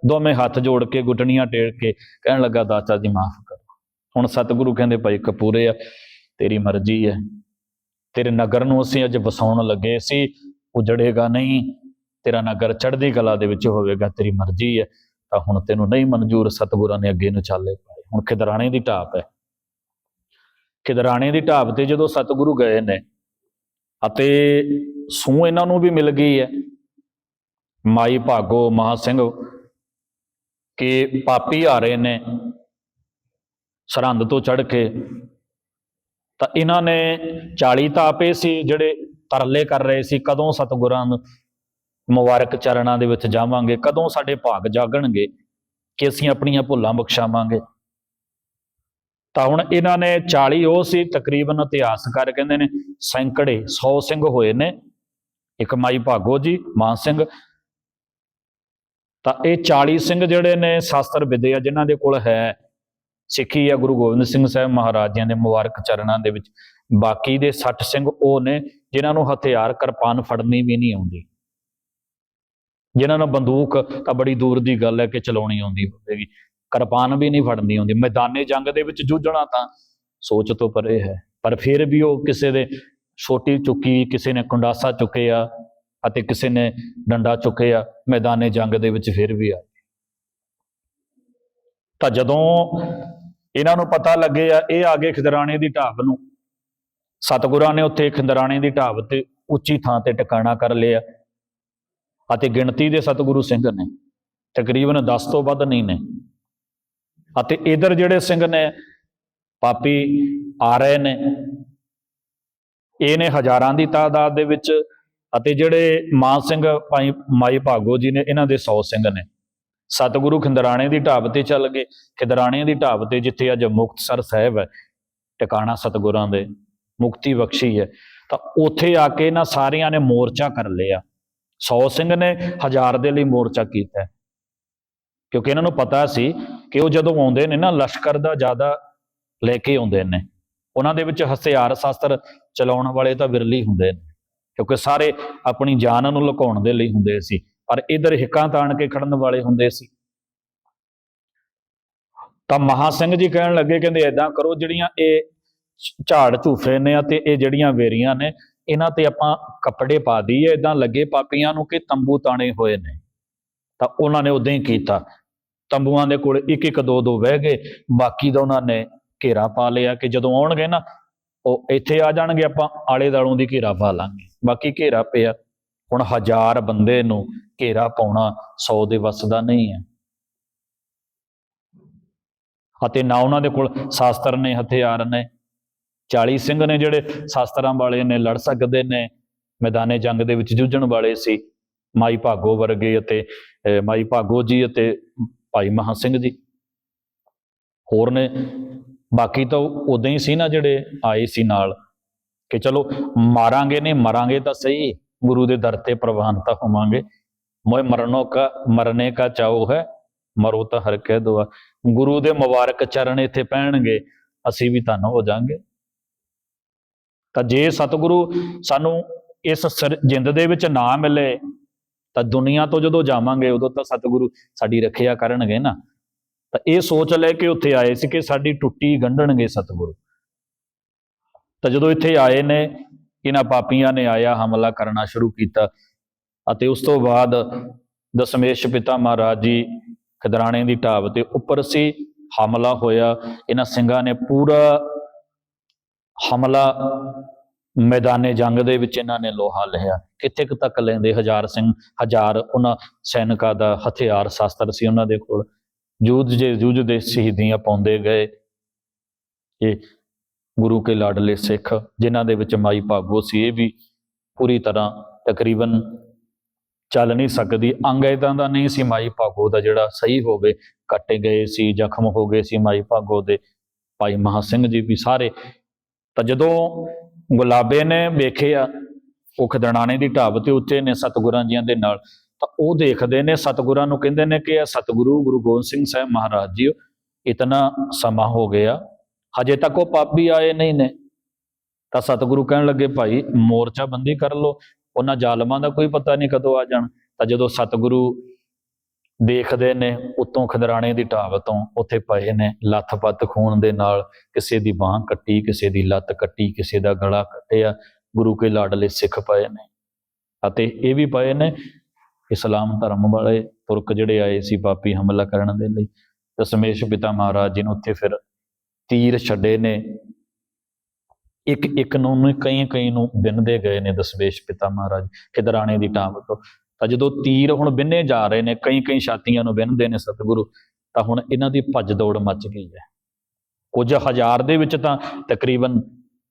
A: ਦੋਵੇਂ ਹੱਥ ਜੋੜ ਕੇ, ਗੁੱਟਣੀਆਂ ਟੇਕ ਕੇ ਕਹਿਣ ਲੱਗਾ, ਦਾਤਾ ਜੀ, ਮਾਫ ਕਰੋ। ਹੁਣ ਸਤਿਗੁਰੂ ਕਹਿੰਦੇ, ਭਾਈ ਕਪੂਰੇ ਆ, ਤੇਰੀ ਮਰਜ਼ੀ ਹੈ। ਤੇਰੇ ਨਗਰ ਨੂੰ ਅਸੀਂ ਅੱਜ ਵਸਾਉਣ ਲੱਗੇ ਸੀ। ਉਜੜੇਗਾ ਨਹੀਂ। ਤੇਰਾ ਨਗਰ ਚੜ੍ਹਦੀ ਕਲਾ ਦੇ ਵਿੱਚ ਹੋਵੇਗਾ। ਤੇਰੀ ਮਰਜ਼ੀ ਹੈ। ਤਾਂ ਹੁਣ ਤੈਨੂੰ ਨਹੀਂ ਮਨਜ਼ੂਰ ਸਤਿਗੁਰਾਂ ਨੇ ਅੱਗੇ ਨੂੰ ਚਾਲੇ ਪਾਏ। ਹੁਣ ਖਿਦਰਾਣੇ ਦੀ ਢਾਪ ਹੈ। ਖਿਦਰਾਣੇ ਦੀ ਢਾਬ ਤੇ ਜਦੋਂ ਸਤਿਗੁਰੂ ਗਏ ਨੇ, ਅਤੇ ਸੂ ਇਹਨਾਂ ਨੂੰ ਵੀ ਮਿਲ ਗਈ ਹੈ। ਮਾਈ ਭਾਗੋ, ਮਹਾ ਸਿੰਘ ਕਿ ਪਾਪੀ ਆ ਰਹੇ ਨੇ, ਸਰਹੰਦ ਤੋਂ ਚੜ ਕੇ ਤਾਂ ਇਹਨਾਂ ਨੇ 40 ਤਾਂ ਆਪੇ ਸੀ ਜਿਹੜੇ ਤਰਲੇ ਕਰ ਰਹੇ ਸੀ, ਕਦੋਂ ਸਤਿਗੁਰਾਂ ਨੂੰ ਮੁਬਾਰਕ ਚਰਨਾਂ ਦੇ ਵਿੱਚ ਜਾਵਾਂਗੇ, ਕਦੋਂ ਸਾਡੇ ਭਾਗ ਜਾਗਣਗੇ ਕਿ ਅਸੀਂ ਆਪਣੀਆਂ ਭੁੱਲਾਂ ਬਖਸ਼ਾਵਾਂਗੇ। ਤਾਂ ਹੁਣ ਇਹਨਾਂ ਨੇ 40 ਉਹ ਸੀ, ਤਕਰੀਬਨ ਇਤਿਹਾਸਕਾਰ ਕਹਿੰਦੇ ਨੇ, ਸੈਂਕੜੇ 100 ਸਿੰਘ ਹੋਏ ਨੇ, ਇੱਕ ਮਾਈ ਭਾਗੋ ਜੀ, ਮਾਨ ਸਿੰਘ। ਤਾਂ ਇਹ 40 ਸਿੰਘ ਜਿਹੜੇ ਨੇ ਸ਼ਾਸਤਰ ਵਿਦਿਆ ਜਿਨ੍ਹਾਂ ਦੇ ਕੋਲ ਹੈ ਸਿੱਖੀ ਆ ਗੁਰੂ ਗੋਬਿੰਦ ਸਿੰਘ ਸਾਹਿਬ ਮਹਾਰਾਜਿਆਂ ਦੇ ਮੁਬਾਰਕ ਚਰਨਾਂ ਦੇ ਵਿੱਚ। ਬਾਕੀ ਦੇ 60 ਸਿੰਘ ਉਹ ਨੇ ਜਿਨ੍ਹਾਂ ਨੂੰ ਹਥਿਆਰ ਕਿਰਪਾਨ ਫੜਨੀ ਵੀ ਨਹੀਂ ਆਉਂਦੀ। ਜਿਨ੍ਹਾਂ ਨੂੰ ਬੰਦੂਕ ਤਾਂ ਬੜੀ ਦੂਰ ਦੀ ਗੱਲ ਹੈ ਕਿ ਚਲਾਉਣੀ ਆਉਂਦੀ ਹੋਵੇਗੀ। ਕਿਰਪਾਨ ਵੀ ਨਹੀਂ ਫੜਨੀ ਆਉਂਦੀ। ਮੈਦਾਨੇ ਜੰਗ ਦੇ ਵਿੱਚ ਜੂਝਣਾ ਤਾਂ ਸੋਚ ਤੋਂ ਪਰੇ ਹੈ। ਪਰ ਫਿਰ ਵੀ ਉਹ ਕਿਸੇ ਦੇ ਛੋਟੀ ਚੁੱਕੀ, ਕਿਸੇ ਨੇ ਕੁੰਡਾਸਾ ਚੁੱਕਿਆ ਅਤੇ ਕਿਸੇ ਨੇ ਡੰਡਾ ਚੁੱਕਿਆ, ਮੈਦਾਨੇ ਜੰਗ ਦੇ ਵਿੱਚ ਫਿਰ ਵੀ ਆ ਤਾਂ ਜਦੋਂ ਇਹਨਾਂ ਨੂੰ ਪਤਾ ਲੱਗੇ ਆ, ਇਹ ਆ ਗਏ ਖਿਦਰਾਣੇ ਦੀ ਢਾਬ ਨੂੰ। ਸਤਿਗੁਰਾਂ ਨੇ ਉੱਥੇ ਖਿਦਰਾਣੇ ਦੀ ਢਾਬ ਤੇ ਉੱਚੀ ਥਾਂ ਤੇ ਟਿਕਾਣਾ ਕਰ ਲਿਆ ਅਤੇ ਗਿਣਤੀ ਦੇ ਸਤਿਗੁਰੂ ਸਿੰਘ ਨੇ, ਤਕਰੀਬਨ 10 ਤੋਂ ਵੱਧ ਨਹੀਂ ਨੇ। ਅਤੇ ਇਧਰ ਜਿਹੜੇ ਸਿੰਘ ਨੇ, ਪਾਪੀ ਆ ਰਹੇ ਨੇ, ਇਹ ਨੇ ਹਜ਼ਾਰਾਂ ਦੀ ਤਾਦਾਦ ਦੇ ਵਿੱਚ ਅਤੇ ਜਿਹੜੇ ਮਾਨ ਸਿੰਘ ਭਾਈ ਮਾਈ ਭਾਗੋ ਜੀ ਨੇ, ਇਹਨਾਂ ਦੇ 100 ਸਿੰਘ ਨੇ। ਸਤਿਗੁਰੂ ਖਿੰਦਰਾਣੇ ਦੀ ਢਾਬ ਤੇ ਚੱਲ ਗਏ। ਖਿਦਰਾਣੇ ਦੀ ਢਾਬ ਤੇ ਜਿੱਥੇ ਅੱਜ ਮੁਕਤਸਰ ਸਾਹਿਬ ਹੈ, ਟਿਕਾਣਾ ਸਤਿਗੁਰਾਂ ਦੇ, ਮੁਕਤੀ ਬਖਸ਼ੀ ਹੈ। ਤਾਂ ਉੱਥੇ ਆ ਕੇ ਨਾ ਸਾਰਿਆਂ ਨੇ ਮੋਰਚਾ ਕਰ ਲਿਆ। 100 ਸਿੰਘ ਨੇ ਹਜ਼ਾਰ ਦੇ ਲਈ ਮੋਰਚਾ ਕੀਤਾ ਕਿਉਂਕਿ ਇਹਨਾਂ ਨੂੰ ਪਤਾ ਸੀ ਕਿ ਉਹ ਜਦੋਂ ਆਉਂਦੇ ਨੇ ਨਾ, ਲਸ਼ਕਰ ਦਾ ਜ਼ਿਆਦਾ ਲੈ ਕੇ ਆਉਂਦੇ ਨੇ। ਉਹਨਾਂ ਦੇ ਵਿੱਚ ਹਥਿਆਰ ਸ਼ਾਸਤਰ ਚਲਾਉਣ ਵਾਲੇ ਤਾਂ ਵਿਰਲੀ ਹੁੰਦੇ ਨੇ। ਕਿਉਂਕਿ ਸਾਰੇ ਆਪਣੀ ਜਾਨ ਨੂੰ ਲੁਕਾਉਣ ਦੇ ਲਈ ਹੁੰਦੇ ਸੀ। ਪਰ ਇਧਰ ਹਿੱਕਾਂ ਤਾਣ ਕੇ ਖੜਨ ਵਾਲੇ ਹੁੰਦੇ ਸੀ। ਤਾਂ ਮਹਾ ਸਿੰਘ ਜੀ ਕਹਿਣ ਲੱਗੇ, ਕਹਿੰਦੇ ਐਦਾਂ ਕਰੋ, ਜਿਹੜੀਆਂ ਇਹ ਝਾੜ ਝੂਫੇ ਨੇ ਅਤੇ ਇਹ ਜਿਹੜੀਆਂ ਵੇਰੀਆਂ ਨੇ, ਇਹਨਾਂ ਤੇ ਆਪਾਂ ਕੱਪੜੇ ਪਾ ਦਈਏ ਇਦਾਂ ਲੱਗੇ ਪਾਪੀਆਂ ਨੂੰ ਕਿ ਤੰਬੂ ਤਾਣੇ ਹੋਏ ਨੇ। ਤਾਂ ਉਹਨਾਂ ਨੇ ਉਦਾਂ ਹੀ ਕੀਤਾ। ਤੰਬੂਆਂ ਦੇ ਕੋਲ ਇੱਕ ਇੱਕ ਦੋ ਦੋ ਬਹਿ ਗਏ, ਬਾਕੀ ਦਾ ਉਹਨਾਂ ਨੇ ਘੇਰਾ ਪਾ ਲਿਆ ਕਿ ਜਦੋਂ ਆਉਣਗੇ ਨਾ, ਉਹ ਇੱਥੇ ਆ ਜਾਣਗੇ, ਆਪਾਂ ਆਲੇ ਦਾਲੋਂ ਦੀ ਘੇਰਾ ਪਾ ਲਾਂਗੇ। ਬਾਕੀ ਘੇਰਾ ਪਿਆ। ਹੁਣ ਹਜ਼ਾਰ ਬੰਦੇ ਨੂੰ ਘੇਰਾ ਪਾਉਣਾ 100 ਦੇ ਵੱਸਦਾ ਨਹੀਂ ਹੈ। ਅਤੇ ਨਾ ਉਹਨਾਂ ਦੇ ਕੋਲ ਸ਼ਾਸਤਰ ਨੇ ਹਥਿਆਰ ਨੇ 40 ਸਿੰਘ ਨੇ ਜਿਹੜੇ ਸ਼ਾਸਤਰਾਂ ਵਾਲੇ ਨੇ ਲੜ ਸਕਦੇ ਨੇ ਮੈਦਾਨੇ ਜੰਗ ਦੇ ਵਿੱਚ ਜੂਝਣ ਵਾਲੇ ਸੀ ਮਾਈ ਭਾਗੋ ਵਰਗੇ ਅਤੇ ਅਹ, ਮਾਈ ਭਾਗੋ ਜੀ ਅਤੇ ਭਾਈ ਮਹਾ ਸਿੰਘ ਜੀ। ਹੋਰ ਨੇ ਬਾਕੀ ਤਾਂ ਉਦਾਂ ਹੀ ਸੀ ਨਾ ਜਿਹੜੇ ਆਏ ਸੀ ਨਾਲ ਕਿ ਚਲੋ ਮਾਰਾਂਗੇ ਨਹੀਂ ਮਰਾਂਗੇ ਤਾਂ ਸਹੀ। ਗੁਰੂ ਦੇ ਦਰ ਤੇ ਪ੍ਰਵਾਨ ਤਾਂ ਹੋਵਾਂਗੇ। ਮੋਏ ਮਰਨੋ ਕਾ, ਮਰਨੇ ਕਾ ਚਾਉ ਹੈ, ਮਰੋ ਤਾਂ ਹਰ ਕਹਿ ਦੁਆ ਗੁਰੂ ਦੇ ਮੁਬਾਰਕ ਚਰਨ ਇੱਥੇ ਪੈਣਗੇ, ਅਸੀਂ ਵੀ ਧੰਨ ਹੋ ਜਾਾਂਗੇ। ਤਾਂ ਜੇ ਸਤਿਗੁਰੂ ਸਾਨੂੰ ਇਸ ਸਰ- ਜਿੰਦ ਦੇ ਵਿੱਚ ਨਾ ਮਿਲੇ, ਤਾਂ ਦੁਨੀਆ ਤੋਂ ਜਦੋਂ ਜਾਵਾਂਗੇ, ਉਦੋਂ ਤਾਂ ਸਤਿਗੁਰੂ ਸਾਡੀ ਰੱਖਿਆ ਕਰਨਗੇ ਨਾ। ਤਾਂ ਇਹ ਸੋਚ ਲੈ ਕੇ ਉੱਥੇ ਆਏ ਸੀ ਕਿ ਸਾਡੀ ਟੁੱਟੀ ਗੰਢਣਗੇ ਸਤਿਗੁਰੂ। ਤਾਂ ਜਦੋਂ ਇੱਥੇ ਆਏ ਨੇ ਇਹਨਾਂ ਪਾਪੀਆਂ ਨੇ ਆਇਆ ਹਮਲਾ ਕਰਨਾ ਸ਼ੁਰੂ ਕੀਤਾ ਅਤੇ ਉਸ ਤੋਂ ਬਾਅਦ ਦਸ਼ਮੇਸ਼ ਪਿਤਾ ਮਹਾਰਾਜ ਜੀ ਖਦਰਾਣੇ ਦੀ ਢਾਬ ਤੇ ਉੱਪਰ ਸੀ ਹਮਲਾ ਹੋਇਆ। ਇਹਨਾਂ ਸਿੰਘਾਂ ਨੇ ਪੂਰਾ ਹਮਲਾ ਮੈਦਾਨੇ ਜੰਗ ਦੇ ਵਿੱਚ ਇਹਨਾਂ ਨੇ ਲੋਹਾ ਲਿਆ। ਕਿੱਥੇ ਕੁ ਤੱਕ ਲੈਂਦੇ ਹਜ਼ਾਰ ਸਿੰਘ, ਹਜ਼ਾਰ ਉਹਨਾਂ ਸੈਨਿਕਾਂ ਦਾ ਹਥਿਆਰ ਸ਼ਾਸਤਰ ਸੀ ਉਹਨਾਂ ਦੇ ਕੋਲ। ਜੂਝ ਜੇ ਜੂਝਦੇ ਸ਼ਹੀਦੀਆਂ ਪਾਉਂਦੇ ਗਏ। ਇਹ ਗੁਰੂ ਕੇ ਲਾਡਲੇ ਸਿੱਖ, ਜਿਨ੍ਹਾਂ ਦੇ ਵਿੱਚ ਮਾਈ ਭਾਗੋ ਸੀ, ਇਹ ਵੀ ਪੂਰੀ ਤਰ੍ਹਾਂ ਤਕਰੀਬਨ ਚੱਲ ਨਹੀਂ ਸਕਦੀ। ਅੰਗ ਏਦਾਂ ਦਾ ਨਹੀਂ ਸੀ, ਮਾਈ ਭਾਗੋ ਦਾ ਜਿਹੜਾ ਸਹੀ ਹੋਵੇ, ਕੱਟੇ ਗਏ ਸੀ, ਜ਼ਖਮ ਹੋ ਗਏ ਸੀ ਮਾਈ ਭਾਗੋ ਦੇ। ਭਾਈ ਮਹਾ ਸਿੰਘ ਜੀ ਵੀ ਸਾਰੇ। ਤਾਂ ਜਦੋਂ ਗੁਲਾਬੇ ਨੇ ਵੇਖਿਆ ਉਹ ਖਦਣਾਣੇ ਦੀ ਢਾਬ ਤੇ ਉੱਤੇ ਨੇ ਸਤਿਗੁਰਾਂ ਜੀਆਂ ਦੇ ਨਾਲ, ਤਾਂ ਉਹ ਦੇਖਦੇ ਨੇ, ਸਤਿਗੁਰਾਂ ਨੂੰ ਕਹਿੰਦੇ ਨੇ ਕਿ ਇਹ ਸਤਿਗੁਰੂ ਗੁਰੂ ਗੋਬਿੰਦ ਸਿੰਘ ਸਾਹਿਬ ਮਹਾਰਾਜ ਜੀ ਇਤਨਾ ਸਮਾਂ ਹੋ ਗਿਆ। ਹਜੇ ਤੱਕ ਉਹ ਪਾਪੀ ਆਏ ਨਹੀਂ ਨੇ। ਤਾਂ ਸਤਿਗੁਰੂ ਕਹਿਣ ਲੱਗੇ, ਭਾਈ, ਮੋਰਚਾ ਬੰਦੀ ਕਰ ਲਓ। ਉਹਨਾਂ ਜ਼ਾਲਮਾਂ ਦਾ ਕੋਈ ਪਤਾ ਨਹੀਂ ਕਦੋਂ ਆ ਜਾਣ। ਤਾਂ ਜਦੋਂ ਸਤਿਗੁਰੂ ਦੇਖਦੇ ਨੇ, ਉਤੋਂ ਖਦਰਾਣੇ ਦੀ ਢਾਬ ਤੋਂ ਉੱਥੇ ਪਏ ਨੇ ਲੱਥ-ਪੱਥ ਖੂਨ ਦੇ ਨਾਲ ਕਿਸੇ ਦੀ ਬਾਹ ਕੱਟੀ, ਕਿਸੇ ਦੀ ਲੱਤ ਕੱਟੀ, ਕਿਸੇ ਦਾ ਗਲਾ ਕੱਟਿਆ, ਗੁਰੂ ਕੇ ਲਾਡਲੇ ਸਿੱਖ ਪਏ ਨੇ। ਅਤੇ ਇਹ ਵੀ ਪਏ ਨੇ, ਇਸਲਾਮ ਧਰਮ ਵਾਲੇ ਤੁਰਕ ਜਿਹੜੇ ਆਏ ਸੀ ਪਾਪੀ ਹਮਲਾ ਕਰਨ ਦੇ ਲਈ। ਦਸ਼ਮੇਸ਼ ਪਿਤਾ ਮਹਾਰਾਜ ਜੀ ਨੂੰ ਉੱਥੇ ਫਿਰ ਤੀਰ ਛੱਡੇ ਨੇ। ਇੱਕ ਇੱਕ ਨੂੰ ਕਈ ਕਈ ਨੂੰ ਬਿੰਨਦੇ ਗਏ ਨੇ ਦਸਵੇਸ਼ ਪਿਤਾ ਮਹਾਰਾਜ ਖਿਦਰਾਣੇ ਦੀ ਟਾਂਬ ਤੋਂ। ਤਾਂ ਜਦੋਂ ਤੀਰ ਹੁਣ ਬਿੰਨੇ ਜਾ ਰਹੇ ਨੇ ਕਈ ਕਈ ਛਾਤੀਆਂ ਨੂੰ ਬਿੰਨਦੇ ਨੇ ਸਤਿਗੁਰੂ, ਤਾਂ ਹੁਣ ਇਹਨਾਂ ਦੀ ਭੱਜ ਦੌੜ ਮੱਚ ਗਈ ਹੈ। ਕੁਝ ਹਜ਼ਾਰ ਦੇ ਵਿੱਚ ਤਾਂ ਤਕਰੀਬਨ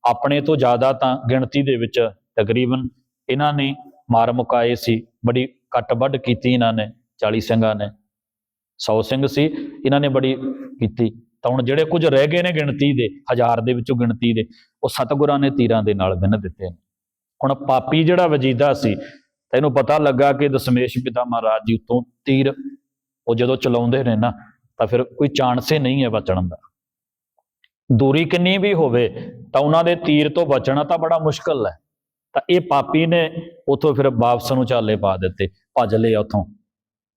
A: ਆਪਣੇ ਤੋਂ ਜ਼ਿਆਦਾ ਤਾਂ ਗਿਣਤੀ ਦੇ ਵਿੱਚ ਤਕਰੀਬਨ ਇਹਨਾਂ ਨੇ ਮਾਰ ਮੁਕਾਏ ਸੀ। ਬੜੀ ਕੱਟ ਵੱਢ ਕੀਤੀ ਇਹਨਾਂ ਨੇ 40 ਸਿੰਘਾਂ ਨੇ। 100 ਸਿੰਘ ਸੀ, ਇਹਨਾਂ ਨੇ ਬੜੀ ਕੀਤੀ। ਤਾਂ ਹੁਣ ਜਿਹੜੇ ਕੁਝ ਰਹਿ ਗਏ ਨੇ ਗਿਣਤੀ ਦੇ, ਹਜ਼ਾਰ ਦੇ ਵਿੱਚੋਂ ਗਿਣਤੀ ਦੇ, ਉਹ ਸਤਿਗੁਰਾਂ ਨੇ ਤੀਰਾਂ ਦੇ ਨਾਲ ਬਿੰਨ ਦਿੱਤੇ ਨੇ। ਹੁਣ ਪਾਪੀ ਜਿਹੜਾ ਵਜੀਦਾ ਸੀ ਤਾਂ ਇਹਨੂੰ ਪਤਾ ਲੱਗਾ ਕਿ ਦਸ਼ਮੇਸ਼ ਪਿਤਾ ਮਹਾਰਾਜ ਜੀ ਉਤੋਂ ਤੀਰ, ਉਹ ਜਦੋਂ ਚਲਾਉਂਦੇ ਨੇ ਨਾ, ਤਾਂ ਫਿਰ ਕੋਈ ਚਾਂਸ ਹੀ ਨਹੀਂ ਹੈ ਬਚਣ ਦਾ। ਦੂਰੀ ਕਿੰਨੀ ਵੀ ਹੋਵੇ, ਤਾਂ ਉਹਨਾਂ ਦੇ ਤੀਰ ਤੋਂ ਬਚਣਾ ਤਾਂ ਬੜਾ ਮੁਸ਼ਕਲ ਹੈ। ਤਾਂ ਇਹ ਪਾਪੀ ਨੇ ਉਥੋਂ ਫਿਰ ਵਾਪਸ ਨੂੰ ਚਾਲੇ ਪਾ ਦਿੱਤੇ, ਭੱਜ ਲਏ ਉਥੋਂ।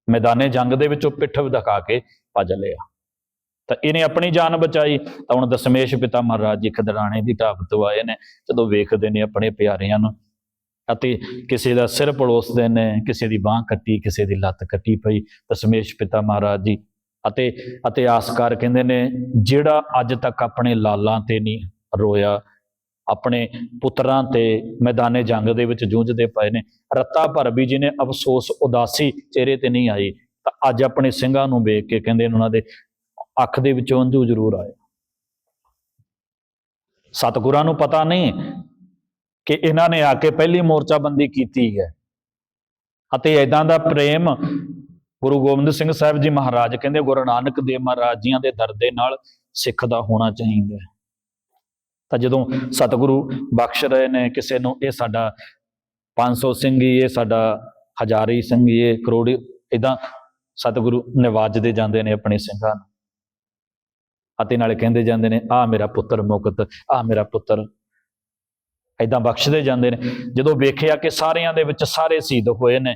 A: ਮੈਦਾਨੇ ਜੰਗ ਦੇ ਵਿੱਚੋਂ ਪਿੱਠ ਦਿਖਾ ਕੇ ਭੱਜ ਲਿਆ। ਤਾਂ ਇਹਨੇ ਆਪਣੀ ਜਾਨ ਬਚਾਈ, ਤਾਂ ਹੁਣ ਦਸ਼ਮੇਸ਼ ਪਿਤਾ ਮਹਾਰਾਜ ਜੀ ਖਦਰਾਣੇ ਦੀ ਢਾਬ ਤੋਂ ਆਏ ਨੇ, ਜਦੋਂ ਵੇਖਦੇ ਨੇ ਆਪਣੇ ਪਿਆਰਿਆਂ ਨੂੰ, ਅਤੇ ਕਿਸੇ ਦਾ ਸਿਰ ਪੜੋਸਦੇ ਨੇ, ਕਿਸੇ ਦੀ ਬਾਹ ਕੱਟੀ, ਕਿਸੇ ਦੀ ਲੱਤ ਕੱਟੀ ਪਈ, ਦਸ਼ਮੇਸ਼ ਪਿਤਾ ਮਹਾਰਾਜ ਜੀ, ਅਤੇ ਅਤੇ ਆਸਕਾਰ ਕਹਿੰਦੇ ਨੇ, ਜਿਹੜਾ ਅੱਜ ਤੱਕ ਆਪਣੇ ਲਾਲਾਂ ਤੇ ਨਹੀਂ ਰੋਇਆ, ਆਪਣੇ ਪੁੱਤਰਾਂ ਤੇ ਮੈਦਾਨੇ ਜੰਗ ਦੇ ਵਿੱਚ ਜੂਝਦੇ ਪਏ ਨੇ, ਰੱਤਾ ਭਰ ਵੀ ਜਿਹਨੇ ਅਫਸੋਸ ਉਦਾਸੀ ਚਿਹਰੇ ਤੇ ਨਹੀਂ ਆਈ, ਤਾਂ ਅੱਜ ਆਪਣੇ ਸਿੰਘਾਂ ਨੂੰ ਵੇਖ ਕੇ ਕਹਿੰਦੇ ਨੇ ਉਹਨਾਂ ਦੇ ਅੱਖ ਦੇ ਵਿੱਚੋਂ ਅੰਜੂ ਜ਼ਰੂਰ ਆਇਆ ਸਤਿਗੁਰਾਂ ਨੂੰ ਪਤਾ ਨਹੀਂ ਕਿ ਇਹਨਾਂ ਨੇ ਆ ਕੇ ਪਹਿਲੀ ਮੋਰਚਾਬੰਦੀ ਕੀਤੀ ਹੈ। ਅਤੇ ਇਦਾਂ ਦਾ ਪ੍ਰੇਮ ਗੁਰੂ ਗੋਬਿੰਦ ਸਿੰਘ ਸਾਹਿਬ ਜੀ ਮਹਾਰਾਜ ਕਹਿੰਦੇ ਗੁਰੂ ਨਾਨਕ ਦੇਵ ਮਹਾਰਾਜ ਜੀਆਂ ਦੇ ਦਰ ਦੇ ਨਾਲ ਸਿੱਖ ਦਾ ਹੋਣਾ ਚਾਹੀਦਾ ਹੈ। ਤਾਂ ਜਦੋਂ ਸਤਿਗੁਰੂ ਬਖਸ਼ ਰਹੇ ਨੇ, ਕਿਸੇ ਨੂੰ ਇਹ ਸਾਡਾ 500 ਸਿੰਘੀ ਇਹ ਸਾਡਾ ਹਜ਼ਾਰੀ ਸਿੰਘੀ ਇਹ ਕਰੋੜੀ ਇਦਾਂ ਸਤਿਗੁਰੂ ਨਿਵਾਜਦੇ ਜਾਂਦੇ ਨੇ ਆਪਣੇ ਸਿੰਘਾਂ ਨੂੰ। ਅਤੇ ਨਾਲੇ ਕਹਿੰਦੇ ਜਾਂਦੇ ਨੇ ਆ ਮੇਰਾ ਪੁੱਤਰ ਮੁਕਤ ਆ ਮੇਰਾ ਪੁੱਤਰ। ਇਦਾਂ ਬਖਸ਼ਦੇ ਜਾਂਦੇ ਨੇ। ਜਦੋਂ ਵੇਖਿਆ ਕਿ ਸਾਰਿਆਂ ਦੇ ਵਿੱਚ ਸਾਰੇ ਸ਼ਹੀਦ ਹੋਏ ਨੇ,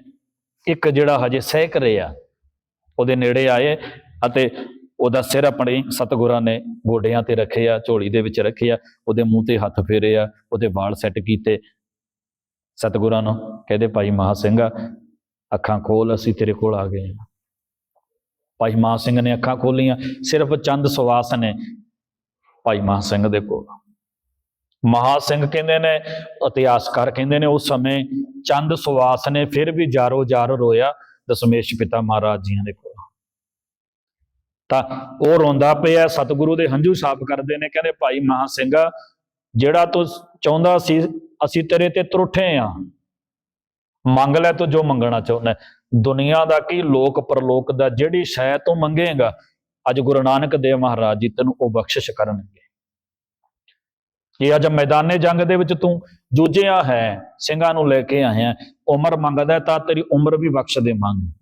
A: ਇੱਕ ਜਿਹੜਾ ਹਜੇ ਸਹਿਕ ਰਿਹਾ, ਉਹਦੇ ਨੇੜੇ ਆਏ ਅਤੇ ਉਹਦਾ ਸਿਰ ਆਪਣੇ ਸਤਿਗੁਰਾਂ ਨੇ ਗੋਡਿਆਂ ਤੇ ਰੱਖਿਆ, ਝੋਲੀ ਦੇ ਵਿੱਚ ਰੱਖਿਆ, ਉਹਦੇ ਮੂੰਹ ਤੇ ਹੱਥ ਫੇਰਿਆ, ਉਹਦੇ ਵਾਲ ਸੈੱਟ ਕੀਤੇ। ਸਤਿਗੁਰਾਂ ਨੂੰ ਕਹਿੰਦੇ, ਭਾਈ ਮਹਾ ਸਿੰਘਾ, ਅੱਖਾਂ ਖੋਲ, ਅਸੀਂ ਤੇਰੇ ਕੋਲ ਆ ਗਏ ਹਾਂ। ਭਾਈ ਮਹਾ ਸਿੰਘ ਨੇ ਅੱਖਾਂ ਖੋਲੀਆਂ, ਸਿਰਫ ਚੰਦ ਸਵਾਸ ਨੇ ਭਾਈ ਮਹਾ ਸਿੰਘ ਦੇ ਕੋਲ। ਮਹਾ ਸਿੰਘ ਕਹਿੰਦੇ ਨੇ ਇਤਿਹਾਸਕਾਰ ਕਹਿੰਦੇ ਨੇ, ਉਸ ਸਮੇਂ ਚੰਦ ਸਵਾਸ ਨੇ ਫਿਰ ਵੀ ਜਾਰੋ ਜਾਰ ਰੋਇਆ ਦਸ਼ਮੇਸ਼ ਪਿਤਾ ਮਹਾਰਾਜ ਜੀਆਂ ਦੇ ਕੋਲ। ਤਾਂ ਉਹ ਰੋਂਦਾ ਪਿਆ, ਸਤਿਗੁਰੂ ਦੇ ਹੰਝੂ ਸਾਫ਼ ਕਰਦੇ ਨੇ, ਕਹਿੰਦੇ ਭਾਈ ਮਹਾ ਸਿੰਘ, ਜਿਹੜਾ ਤੂੰ ਚਾਹੁੰਦਾ ਸੀ, ਅਸੀਂ ਤੇਰੇ ਤੇ ਤਰੁੱਠੇ ਆ। ਮੰਗ ਲੈ ਤੂੰ ਜੋ ਮੰਗਣਾ ਚਾਹੁੰਦਾ ਹੈ। ਦੁਨੀਆ ਦਾ ਕੀ ਲੋਕ ਪਰਲੋਕ ਦਾ ਜਿਹੜੀ ਸ਼ੈ ਤੂੰ ਮੰਗੇਗਾ, ਅੱਜ ਗੁਰੂ ਨਾਨਕ ਦੇਵ ਮਹਾਰਾਜ ਜੀ ਤੈਨੂੰ ਉਹ ਬਖਸ਼ਿਸ਼ ਕਰਨਗੇ। ਇਹ ਅੱਜ ਮੈਦਾਨੇ ਜੰਗ ਦੇ ਵਿੱਚ ਤੂੰ ਜੂਝਿਆ ਹੈ, ਸਿੰਘਾਂ ਨੂੰ ਲੈ ਕੇ ਆਇਆ ਉਮਰ ਮੰਗਦਾ ਤਾਂ ਤੇਰੀ ਉਮਰ ਵੀ ਬਖਸ਼ ਦੇਵਾਂਗੇ।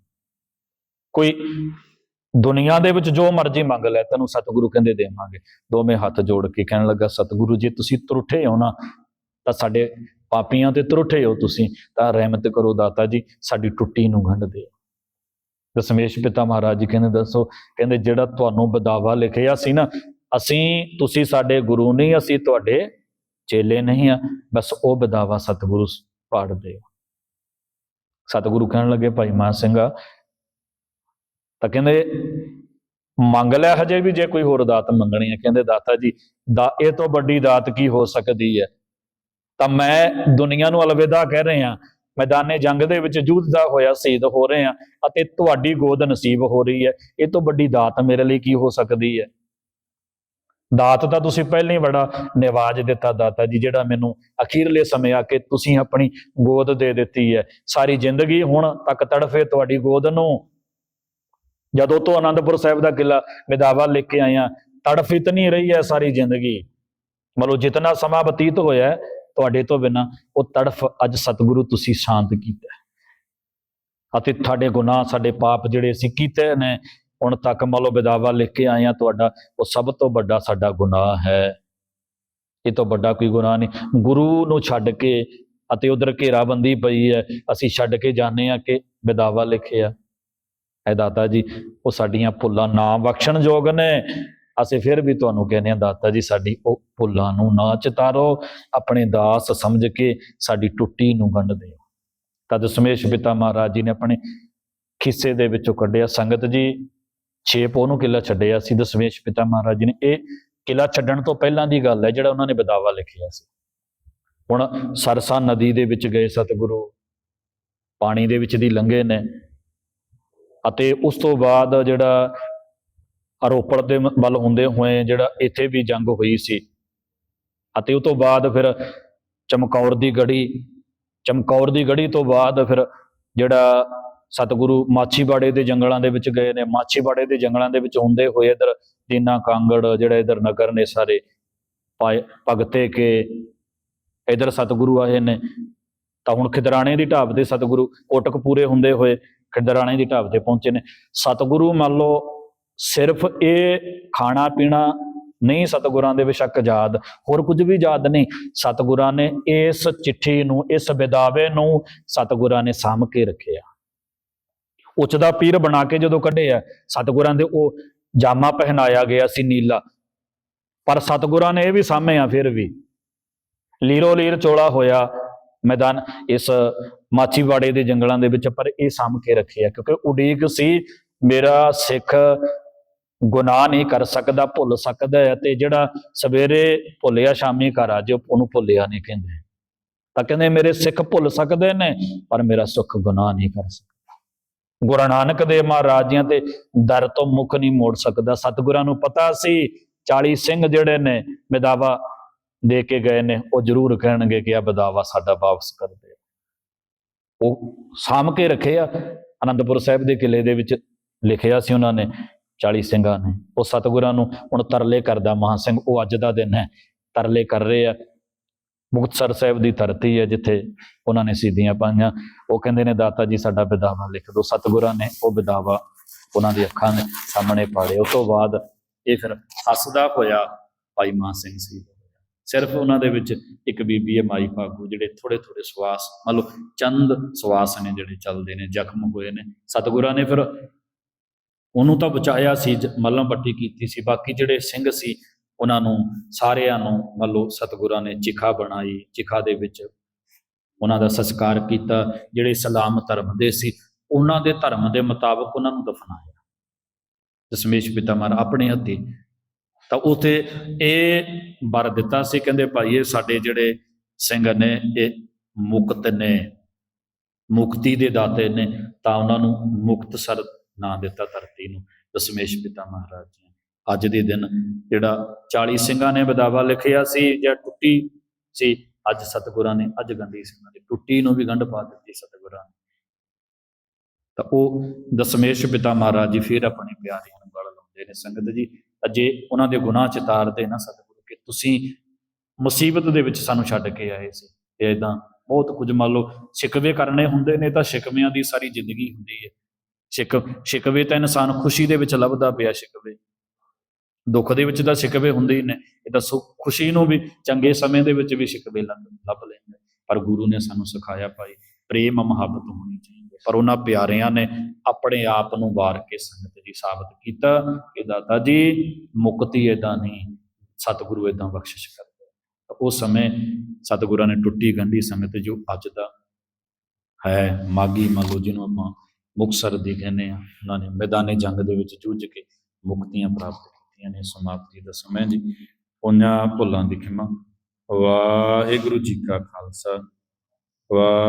A: ਕੋਈ ਦੁਨੀਆ ਦੇ ਵਿੱਚ ਜੋ ਮਰਜ਼ੀ ਮੰਗ ਲੈ, ਤੈਨੂੰ ਸਤਿਗੁਰੂ ਕਹਿੰਦੇ ਦੇਵਾਂਗੇ। ਦੋਵੇਂ ਹੱਥ ਜੋੜ ਕੇ ਕਹਿਣ ਲੱਗਾ, ਸਤਿਗੁਰੂ ਜੀ, ਤੁਸੀਂ ਤਰੁੱਠੇ ਹੋ ਨਾ, ਤਾਂ ਸਾਡੇ ਪਾਪੀਆਂ ਤੇ ਤਰੁੱਠੇ ਹੋ ਤੁਸੀਂ, ਤਾਂ ਰਹਿਮਤ ਕਰੋ ਦਾਤਾ ਜੀ, ਸਾਡੀ ਟੁੱਟੀ ਨੂੰ ਗੰਢ ਦਿਓ ਦਸ਼ਮੇਸ਼ ਪਿਤਾ ਮਹਾਰਾਜ ਜੀ ਕਹਿੰਦੇ, ਦੱਸੋ, ਕਹਿੰਦੇ ਜਿਹੜਾ ਤੁਹਾਨੂੰ ਬਦਾਵਾ ਲਿਖਿਆ ਸੀ ਨਾ, ਅਸੀਂ, ਤੁਸੀਂ ਸਾਡੇ ਗੁਰੂ ਨਹੀਂ, ਅਸੀਂ ਤੁਹਾਡੇ ਚੇਲੇ ਨਹੀਂ ਆ, ਬਸ ਉਹ ਬਦਾਵਾ ਸਤਿਗੁਰੂ ਪਾੜ ਦਿਓ ਸਤਿਗੁਰੂ ਕਹਿਣ ਲੱਗੇ, ਭਾਈ ਮਾਨ ਸਿੰਘਾ ਤਾਂ ਕਹਿੰਦੇ, ਮੰਗ ਲੈ ਹਜੇ ਵੀ ਜੇ ਕੋਈ ਹੋਰ ਦਾਤ ਮੰਗਣੀ ਹੈ। ਕਹਿੰਦੇ, ਦਾਤਾ ਜੀ, ਦਾ, ਇਹ ਤੋਂ ਵੱਡੀ ਦਾਤ ਕੀ ਹੋ ਸਕਦੀ ਹੈ? ਤਾਂ ਮੈਂ ਦੁਨੀਆ ਨੂੰ ਅਲਵਿਦਾ ਕਹਿ ਰਹੇ ਹਾਂ। ਮੈਦਾਨੇ ਜੰਗ ਦੇ ਵਿੱਚ ਜੂਝਦਾ ਹੋਇਆ, ਸ਼ਹੀਦ ਹੋ ਰਹੇ ਹਾਂ ਅਤੇ ਤੁਹਾਡੀ ਗੋਦ ਨਸੀਬ ਹੋ ਰਹੀ ਹੈ। ਇਹ ਤੋਂ ਵੱਡੀ ਦਾਤ ਮੇਰੇ ਲਈ ਕੀ ਹੋ ਸਕਦੀ ਹੈ? ਦਾਤ ਤਾਂ ਤੁਸੀਂ ਪਹਿਲਾਂ ਹੀ ਬੜਾ ਨਿਵਾਜ ਦਿੱਤਾ ਦਾਤਾ ਜੀ, ਜਿਹੜਾ ਮੈਨੂੰ ਅਖੀਰਲੇ ਸਮੇਂ ਆ ਕੇ ਤੁਸੀਂ ਆਪਣੀ ਗੋਦ ਦੇ ਦਿੱਤੀ ਹੈ। ਸਾਰੀ ਜ਼ਿੰਦਗੀ ਹੁਣ ਤੱਕ ਤੜਫੇ ਤੁਹਾਡੀ ਗੋਦ ਨੂੰ। ਜਦੋਂ ਤੋਂ ਆਨੰਦਪੁਰ ਸਾਹਿਬ ਦਾ ਕਿਲਾ ਵਿਦਾਵਾ ਲਿਖ ਕੇ ਆਇਆ ਤੜਫ ਇਤਨੀ ਰਹੀ ਹੈ ਸਾਰੀ ਜ਼ਿੰਦਗੀ। ਮਤਲਬ ਜਿਤਨਾ ਸਮਾਂ ਬਤੀਤ ਹੋਇਆ ਤੁਹਾਡੇ ਤੋਂ ਬਿਨਾ ਉਹ ਤੜਫ ਅੱਜ ਸਤਿਗੁਰੂ ਤੁਸੀਂ ਸ਼ਾਂਤ ਕੀਤਾ ਅਤੇ ਤੁਹਾਡੇ ਗੁਨਾਹ, ਸਾਡੇ ਪਾਪ ਜਿਹੜੇ ਅਸੀਂ ਕੀਤੇ ਨੇ, ਹੁਣ ਤੱਕ ਮਤਲਬ ਵਿਦਾਵਾ ਲਿਖ ਕੇ ਆਏ ਆ ਤੁਹਾਡਾ ਉਹ ਸਭ ਤੋਂ ਵੱਡਾ ਸਾਡਾ ਗੁਨਾਹ ਹੈ। ਇਹ ਤੋਂ ਵੱਡਾ ਕੋਈ ਗੁਨਾਹ ਨਹੀਂ। ਗੁਰੂ ਨੂੰ ਛੱਡ ਕੇ ਅਤੇ ਉਧਰ ਘੇਰਾਬੰਦੀ ਪਈ ਹੈ, ਅਸੀਂ ਛੱਡ ਕੇ ਜਾਂਦੇ ਆ ਕਿ ਵਿਦਾਵਾ ਲਿਖਿਆ। ਐ ਦਾਤਾ ਜੀ, ਉਹ ਸਾਡੀਆਂ ਭੁੱਲਾਂ ਨਾ ਬਖਸ਼ਣ ਯੋਗ ਨੇ। ਅਸੀਂ ਫਿਰ ਵੀ ਤੁਹਾਨੂੰ ਕਹਿੰਦੇ ਆ ਦਾਤਾ ਜੀ, ਸਾਡੀ ਉਹ ਭੁੱਲਾਂ ਨੂੰ ਨਾ ਚਿਤਾਰੋ, ਆਪਣੇ ਦਾਸ ਸਮਝ ਕੇ ਸਾਡੀ ਟੁੱਟੀ ਨੂੰ ਗੰਢ ਦਿਓ। ਤਦ ਦਸ਼ਮੇਸ਼ ਪਿਤਾ ਮਹਾਰਾਜ ਜੀ ਨੇ ਆਪਣੇ ਖਿੱਸੇ ਦੇ ਵਿੱਚੋਂ ਕੱਢਿਆ। ਸੰਗਤ ਜੀ, ਛੇ ਪੋਹ ਨੂੰ ਕਿਲਾ ਛੱਡਿਆ ਸੀ ਦਸ਼ਮੇਸ਼ ਪਿਤਾ ਮਹਾਰਾਜ ਜੀ ਨੇ, ਇਹ ਕਿਲਾ ਛੱਡਣ ਤੋਂ ਪਹਿਲਾਂ ਦੀ ਗੱਲ ਹੈ, ਜਿਹੜਾ ਉਹਨਾਂ ਨੇ ਬਦਾਵਾ ਲਿਖਿਆ ਸੀ। ਹੁਣ ਸਰਸਾ ਨਦੀ ਦੇ ਵਿੱਚ ਗਏ ਸਤਿਗੁਰੂ, ਪਾਣੀ ਦੇ ਵਿੱਚ ਦੀ ਲੰਘੇ ਨੇ ਅਤੇ ਉਸ ਤੋਂ ਬਾਅਦ ਜਿਹੜਾ ਰੋਪੜ ਦੇ ਮ- ਵੱਲ ਹੁੰਦੇ ਹੋਏ ਜਿਹੜਾ ਇੱਥੇ ਵੀ ਜੰਗ ਹੋਈ ਸੀ। ਅਤੇ ਉਸ ਤੋਂ ਬਾਅਦ ਫਿਰ ਚਮਕੌਰ ਦੀ ਗੜੀ, ਚਮਕੌਰ ਦੀ ਗੜੀ ਤੋਂ ਬਾਅਦ ਫਿਰ ਜਿਹੜਾ ਸਤਿਗੁਰੂ ਮਾਛੀਵਾੜੇ ਦੇ ਜੰਗਲਾਂ ਦੇ ਵਿੱਚ ਗਏ ਨੇ। ਮਾਛੀਵਾੜੇ ਦੇ ਜੰਗਲਾਂ ਦੇ ਵਿੱਚ ਹੁੰਦੇ ਹੋਏ ਇਧਰ ਦੀਨਾ ਕਾਂਗੜ, ਜਿਹੜੇ ਇਧਰ ਨਗਰ ਨੇ ਸਾਰੇ ਪਾਏ, ਭਗਤੇ ਕੇ ਇਧਰ ਸਤਿਗੁਰੂ ਆਏ ਨੇ। ਤਾਂ ਹੁਣ ਖਿਦਰਾਣੇ ਦੀ ਢਾਬ ਤੇ ਸਤਿਗੁਰੂ ਕੋਟਕ ਪੂਰੇ ਹੁੰਦੇ ਹੋਏ ਖਿਦਰਾਣੇ ਦੀ ਢਾਬ ਤੇ ਪਹੁੰਚੇ ਨੇ। ਸਤਿਗੁਰੂ ਮੰਨ ਲਓ ਸਿਰਫ ਇਹ ਖਾਣਾ ਪੀਣਾ ਨਹੀਂ ਸਤਿਗੁਰਾਂ ਦੇ ਬੇਸ਼ੱਕ ਯਾਦ, ਹੋਰ ਕੁਝ ਵੀ ਯਾਦ ਨਹੀਂ। ਸਤਿਗੁਰਾਂ ਨੇ ਇਸ ਚਿੱਠੀ ਨੂੰ, ਇਸ ਵਿਦਾਵੇ ਨੂੰ ਸਤਿਗੁਰਾਂ ਨੇ ਸਾਂਭ ਕੇ ਰੱਖਿਆ। ਉੱਚ ਦਾ ਪੀਰ ਬਣਾ ਕੇ ਜਦੋਂ ਕੱਢਿਆ, ਸਤਿਗੁਰਾਂ ਦੇ ਉਹ ਜਾਮਾ ਪਹਿਨਾਇਆ ਗਿਆ ਸੀ ਨੀਲਾ। ਪਰ ਸਤਿਗੁਰਾਂ ਨੇ ਇਹ ਵੀ ਸਾਂਭਿਆ ਫਿਰ ਵੀ। ਲੀਰੋ ਲੀਰ ਚੋਲਾ ਹੋਇਆ ਮੈਦਾਨ, ਇਸ ਮਾਚੀਵਾੜੇ ਦੇ ਜੰਗਲਾਂ ਦੇ ਵਿੱਚ, ਪਰ ਇਹ ਸਾਂਭ ਕੇ ਰੱਖਿਆ, ਕਿਉਂਕਿ ਉਡੀਕ ਸੀ, ਮੇਰਾ ਸਿੱਖ ਗੁਨਾਹ ਨਹੀਂ ਕਰ ਸਕਦਾ, ਭੁੱਲ ਸਕਦਾ ਹੈ ਤੇ ਜਿਹੜਾ ਸਵੇਰੇ ਭੁੱਲਿਆ, ਸ਼ਾਮੀ ਘਰ ਆ ਜੇ ਉਹਨੂੰ ਭੁੱਲਿਆ ਨਹੀਂ ਕਹਿੰਦੇ। ਤਾਂ ਕਹਿੰਦੇ ਮੇਰੇ ਸਿੱਖ ਭੁੱਲ ਸਕਦੇ ਨੇ, ਪਰ ਮੇਰਾ ਸੁੱਖ ਗੁਨਾਹ ਨਹੀਂ ਕਰ ਸਕਦਾ। ਗੁਰੂ ਨਾਨਕ ਦੇਵ ਮਹਾਰਾਜ ਜੀਆਂ ਤੇ ਦਰ ਤੋਂ ਮੁਖ ਨਹੀਂ ਮੋੜ ਸਕਦਾ। ਸਤਿਗੁਰਾਂ ਨੂੰ ਪਤਾ ਸੀ 40 ਸਿੰਘ ਜਿਹੜੇ ਨੇ ਮਿਦਾਵਾ ਦੇ ਕੇ ਗਏ ਨੇ, ਉਹ ਜ਼ਰੂਰ ਕਹਿਣਗੇ ਕਿ ਆ ਬਦਾਵਾ ਸਾਡਾ ਵਾਪਸ ਕਰ ਦੇ ਉਹ ਸਾਂਭ ਕੇ ਰੱਖੇ ਆ, ਅਨੰਦਪੁਰ ਸਾਹਿਬ ਦੇ ਕਿਲੇ ਦੇ ਵਿੱਚ ਲਿਖਿਆ ਸੀ ਉਹਨਾਂ ਨੇ 40 ਸਿੰਘਾਂ ਨੇ, ਉਹ ਸਤਿਗੁਰਾਂ ਨੂੰ ਹੁਣ ਤਰਲੇ ਕਰਦਾ ਮਹਾਂ ਸਿੰਘ, ਉਹ ਅੱਜ ਦਾ ਦਿਨ ਹੈ, ਤਰਲੇ ਕਰ ਰਹੇ ਆ। ਮੁਕਤਸਰ ਸਾਹਿਬ ਦੀ ਧਰਤੀ ਹੈ ਜਿੱਥੇ ਉਹਨਾਂ ਨੇ ਸਿੱਧੀਆਂ ਪਾਈਆਂ। ਉਹ ਕਹਿੰਦੇ ਨੇ, ਦਾਤਾ ਜੀ, ਸਾਡਾ ਵਿਦਾਵਾ ਲਿਖ ਦਿਓ। ਸਤਿਗੁਰਾਂ ਨੇ ਉਹ ਵਿਦਾਵਾ ਉਹਨਾਂ ਦੀ ਅੱਖਾਂ ਦੇ ਸਾਹਮਣੇ ਪਾੜੇ। ਉਸ ਤੋਂ ਬਾਅਦ ਇਹ ਫਿਰ ਹੱਸਦਾ ਹੋਇਆ ਭਾਈ ਮਾਨ ਸਿੰਘ ਸੀ। ਸਿਰਫ ਉਹਨਾਂ ਦੇ ਵਿੱਚ ਇੱਕ ਬੀਬੀ ਹੈ, ਮਾਈ ਭਾਗੂ, ਜਿਹੜੇ ਥੋੜੇ ਥੋੜੇ ਸਵਾਸ, ਮਤਲਬ ਚੰਦ ਸਵਾਸ ਨੇ ਜਿਹੜੇ ਚੱਲਦੇ ਨੇ, ਜ਼ਖਮ ਹੋਏ ਨੇ। ਸਤਿਗੁਰਾਂ ਨੇ ਫਿਰ ਉਹਨੂੰ ਤਾਂ ਬਚਾਇਆ ਸੀ, ਜ- ਮੱਲਮ ਪੱਟੀ ਕੀਤੀ ਸੀ, ਬਾਕੀ ਜਿਹੜੇ ਸਿੰਘ ਸੀ, ਉਹਨਾਂ ਨੂੰ ਸਾਰਿਆਂ ਨੂੰ ਮੰਨ ਲਓ ਸਤਿਗੁਰਾਂ ਨੇ ਚਿਖਾ ਬਣਾਈ, ਚਿਖਾ ਦੇ ਵਿੱਚ ਉਹਨਾਂ ਦਾ ਸੰਸਕਾਰ ਕੀਤਾ, ਜਿਹੜੇ ਇਸਲਾਮ ਧਰਮ ਦੇ ਸੀ, ਉਹਨਾਂ ਦੇ ਧਰਮ ਦੇ ਮੁਤਾਬਕ ਉਹਨਾਂ ਨੂੰ ਦਫਨਾਇਆ। ਦਸ਼ਮੇਸ਼ ਪਿਤਾ ਮਹਾਰਾਜ ਆਪਣੇ ਹੱਥੀ ਤਾਂ ਉਥੇ ਇਹ ਵਰ ਦਿੱਤਾ ਸੀ, ਕਹਿੰਦੇ ਭਾਈ ਇਹ ਸਾਡੇ ਜਿਹੜੇ ਸਿੰਘ ਨੇ, ਇਹ ਮੁਕਤ ਨੇ, ਮੁਕਤੀ ਦੇ ਦਾਤੇ ਨੇ, ਤਾਂ ਉਹਨਾਂ ਨੂੰ ਮੁਕਤ ਸਰ ਨਾਂ ਦਿੱਤਾ ਧਰਤੀ ਨੂੰ। ਦਸ਼ਮੇਸ਼ ਪਿਤਾ ਮਹਾਰਾਜ ਜੀ ਨੇ। ਅੱਜ ਦੇ ਦਿਨ ਜਿਹੜਾ 40 ਸਿੰਘਾਂ ਨੇ ਬਦਾਵਾ ਲਿਖਿਆ ਸੀ ਜਾਂ ਟੁੱਟੀ ਸੀ, ਅੱਜ ਸਤਿਗੁਰਾਂ ਨੇ ਅੱਜ ਗੰਢੀ ਸਿੰਘਾਂ ਦੀ ਟੁੱਟੀ ਨੂੰ ਵੀ ਗੰਢ ਪਾ ਦਿੱਤੀ ਸਤਿਗੁਰਾਂ ਨੇ। ਤਾਂ ਉਹ ਦਸ਼ਮੇਸ਼ ਪਿਤਾ ਮਹਾਰਾਜ ਜੀ ਫਿਰ ਆਪਣੇ ਪਿਆਰਿਆਂ ਨੂੰ ਗਲ ਲਾਉਂਦੇ ਨੇ। ਸੰਗਤ ਜੀ, ਅਜੇ ਉਹਨਾਂ ਦੇ ਗੁਨਾਹ ਚਿਤਾਰਦੇ ਨਾ ਸਤਿਗੁਰੂ, ਕਿ ਤੁਸੀਂ ਮੁਸੀਬਤ ਦੇ ਵਿੱਚ ਸਾਨੂੰ ਛੱਡ ਕੇ ਆਏ ਸੀ। ਤੇ ਇਦਾਂ ਬਹੁਤ ਕੁਝ ਮੰਨ ਲਓ ਸ਼ਿਕਵੇ ਕਰਨੇ ਹੁੰਦੇ ਨੇ ਤਾਂ ਸ਼ਿਕਵਿਆਂ ਦੀ ਸਾਰੀ ਜ਼ਿੰਦਗੀ ਹੁੰਦੀ ਹੈ। ਸ਼ਿਕ ਸ਼ਿਕਵੇ ਤਾਂ ਇਨਸਾਨ ਖੁਸ਼ੀ ਦੇ ਵਿੱਚ ਲੱਭਦਾ ਪਿਆ ਸ਼ਿਕਵੇ ਦੁੱਖ ਦੇ ਵਿੱਚ ਤਾਂ ਸ਼ਿਕਵੇ ਹੁੰਦੇ ਹੀ ਨੇ। ਇਹ ਤਾਂ ਸੁੱਖ, ਖੁਸ਼ੀ ਨੂੰ ਵੀ ਚੰਗੇ ਸਮੇਂ ਦੇ ਵਿੱਚ ਵੀ ਸ਼ਿਕਵੇ ਲੱਭ ਲੈਂਦੇ ਪਰ ਗੁਰੂ ਨੇ ਸਾਨੂੰ ਸਿਖਾਇਆ ਭਾਈ, ਪ੍ਰੇਮ ਮੁਹੱਬਤ ਹੋਣੀ ਚਾਹੀਦੀ ਪਰ ਉਹਨਾਂ ਪਿਆਰਿਆਂ ਨੇ ਆਪਣੇ ਆਪ ਨੂੰ ਵਾਰ ਕੇ ਸੰਗਤ ਜੀ ਸਾਬਤ ਕੀਤਾ ਕਿ ਦਾਤਾ ਜੀ, ਮੁਕਤੀ ਏਦਾਂ ਨਹੀਂ, ਸਤਿਗੁਰੂ ਏਦਾਂ ਬਖਸ਼ਿਸ਼ ਕਰਦਾ ਉਹ ਸਮੇਂ ਸਤਿਗੁਰਾਂ ਨੇ ਟੁੱਟੀ ਗੰਢੀ ਸੰਗਤ ਜੋ ਅੱਜ ਦਾ ਹੈ, ਮਾਗੀ ਮੰਨ ਜਿਹਨੂੰ ਆਪਾਂ ਮੁਕਸਰ ਦੀ ਕਹਿੰਦੇ ਆ ਉਹਨਾਂ ਨੇ ਮੈਦਾਨੇ ਜੰਗ ਦੇ ਵਿੱਚ ਜੂਝ ਕੇ ਮੁਕਤੀਆਂ ਪ੍ਰਾਪਤ ਕੀਤੀਆਂ ਨੇ ਸਮਾਪਤੀ ਦਾ ਸਮੇਂ ਜੀ। ਉਹਨਾਂ ਭੁੱਲਾਂ ਦੀ ਖਿਮਾ। ਵਾਹਿਗੁਰੂ ਜੀ ਕਾ ਖਾਲਸਾ। ਵਾ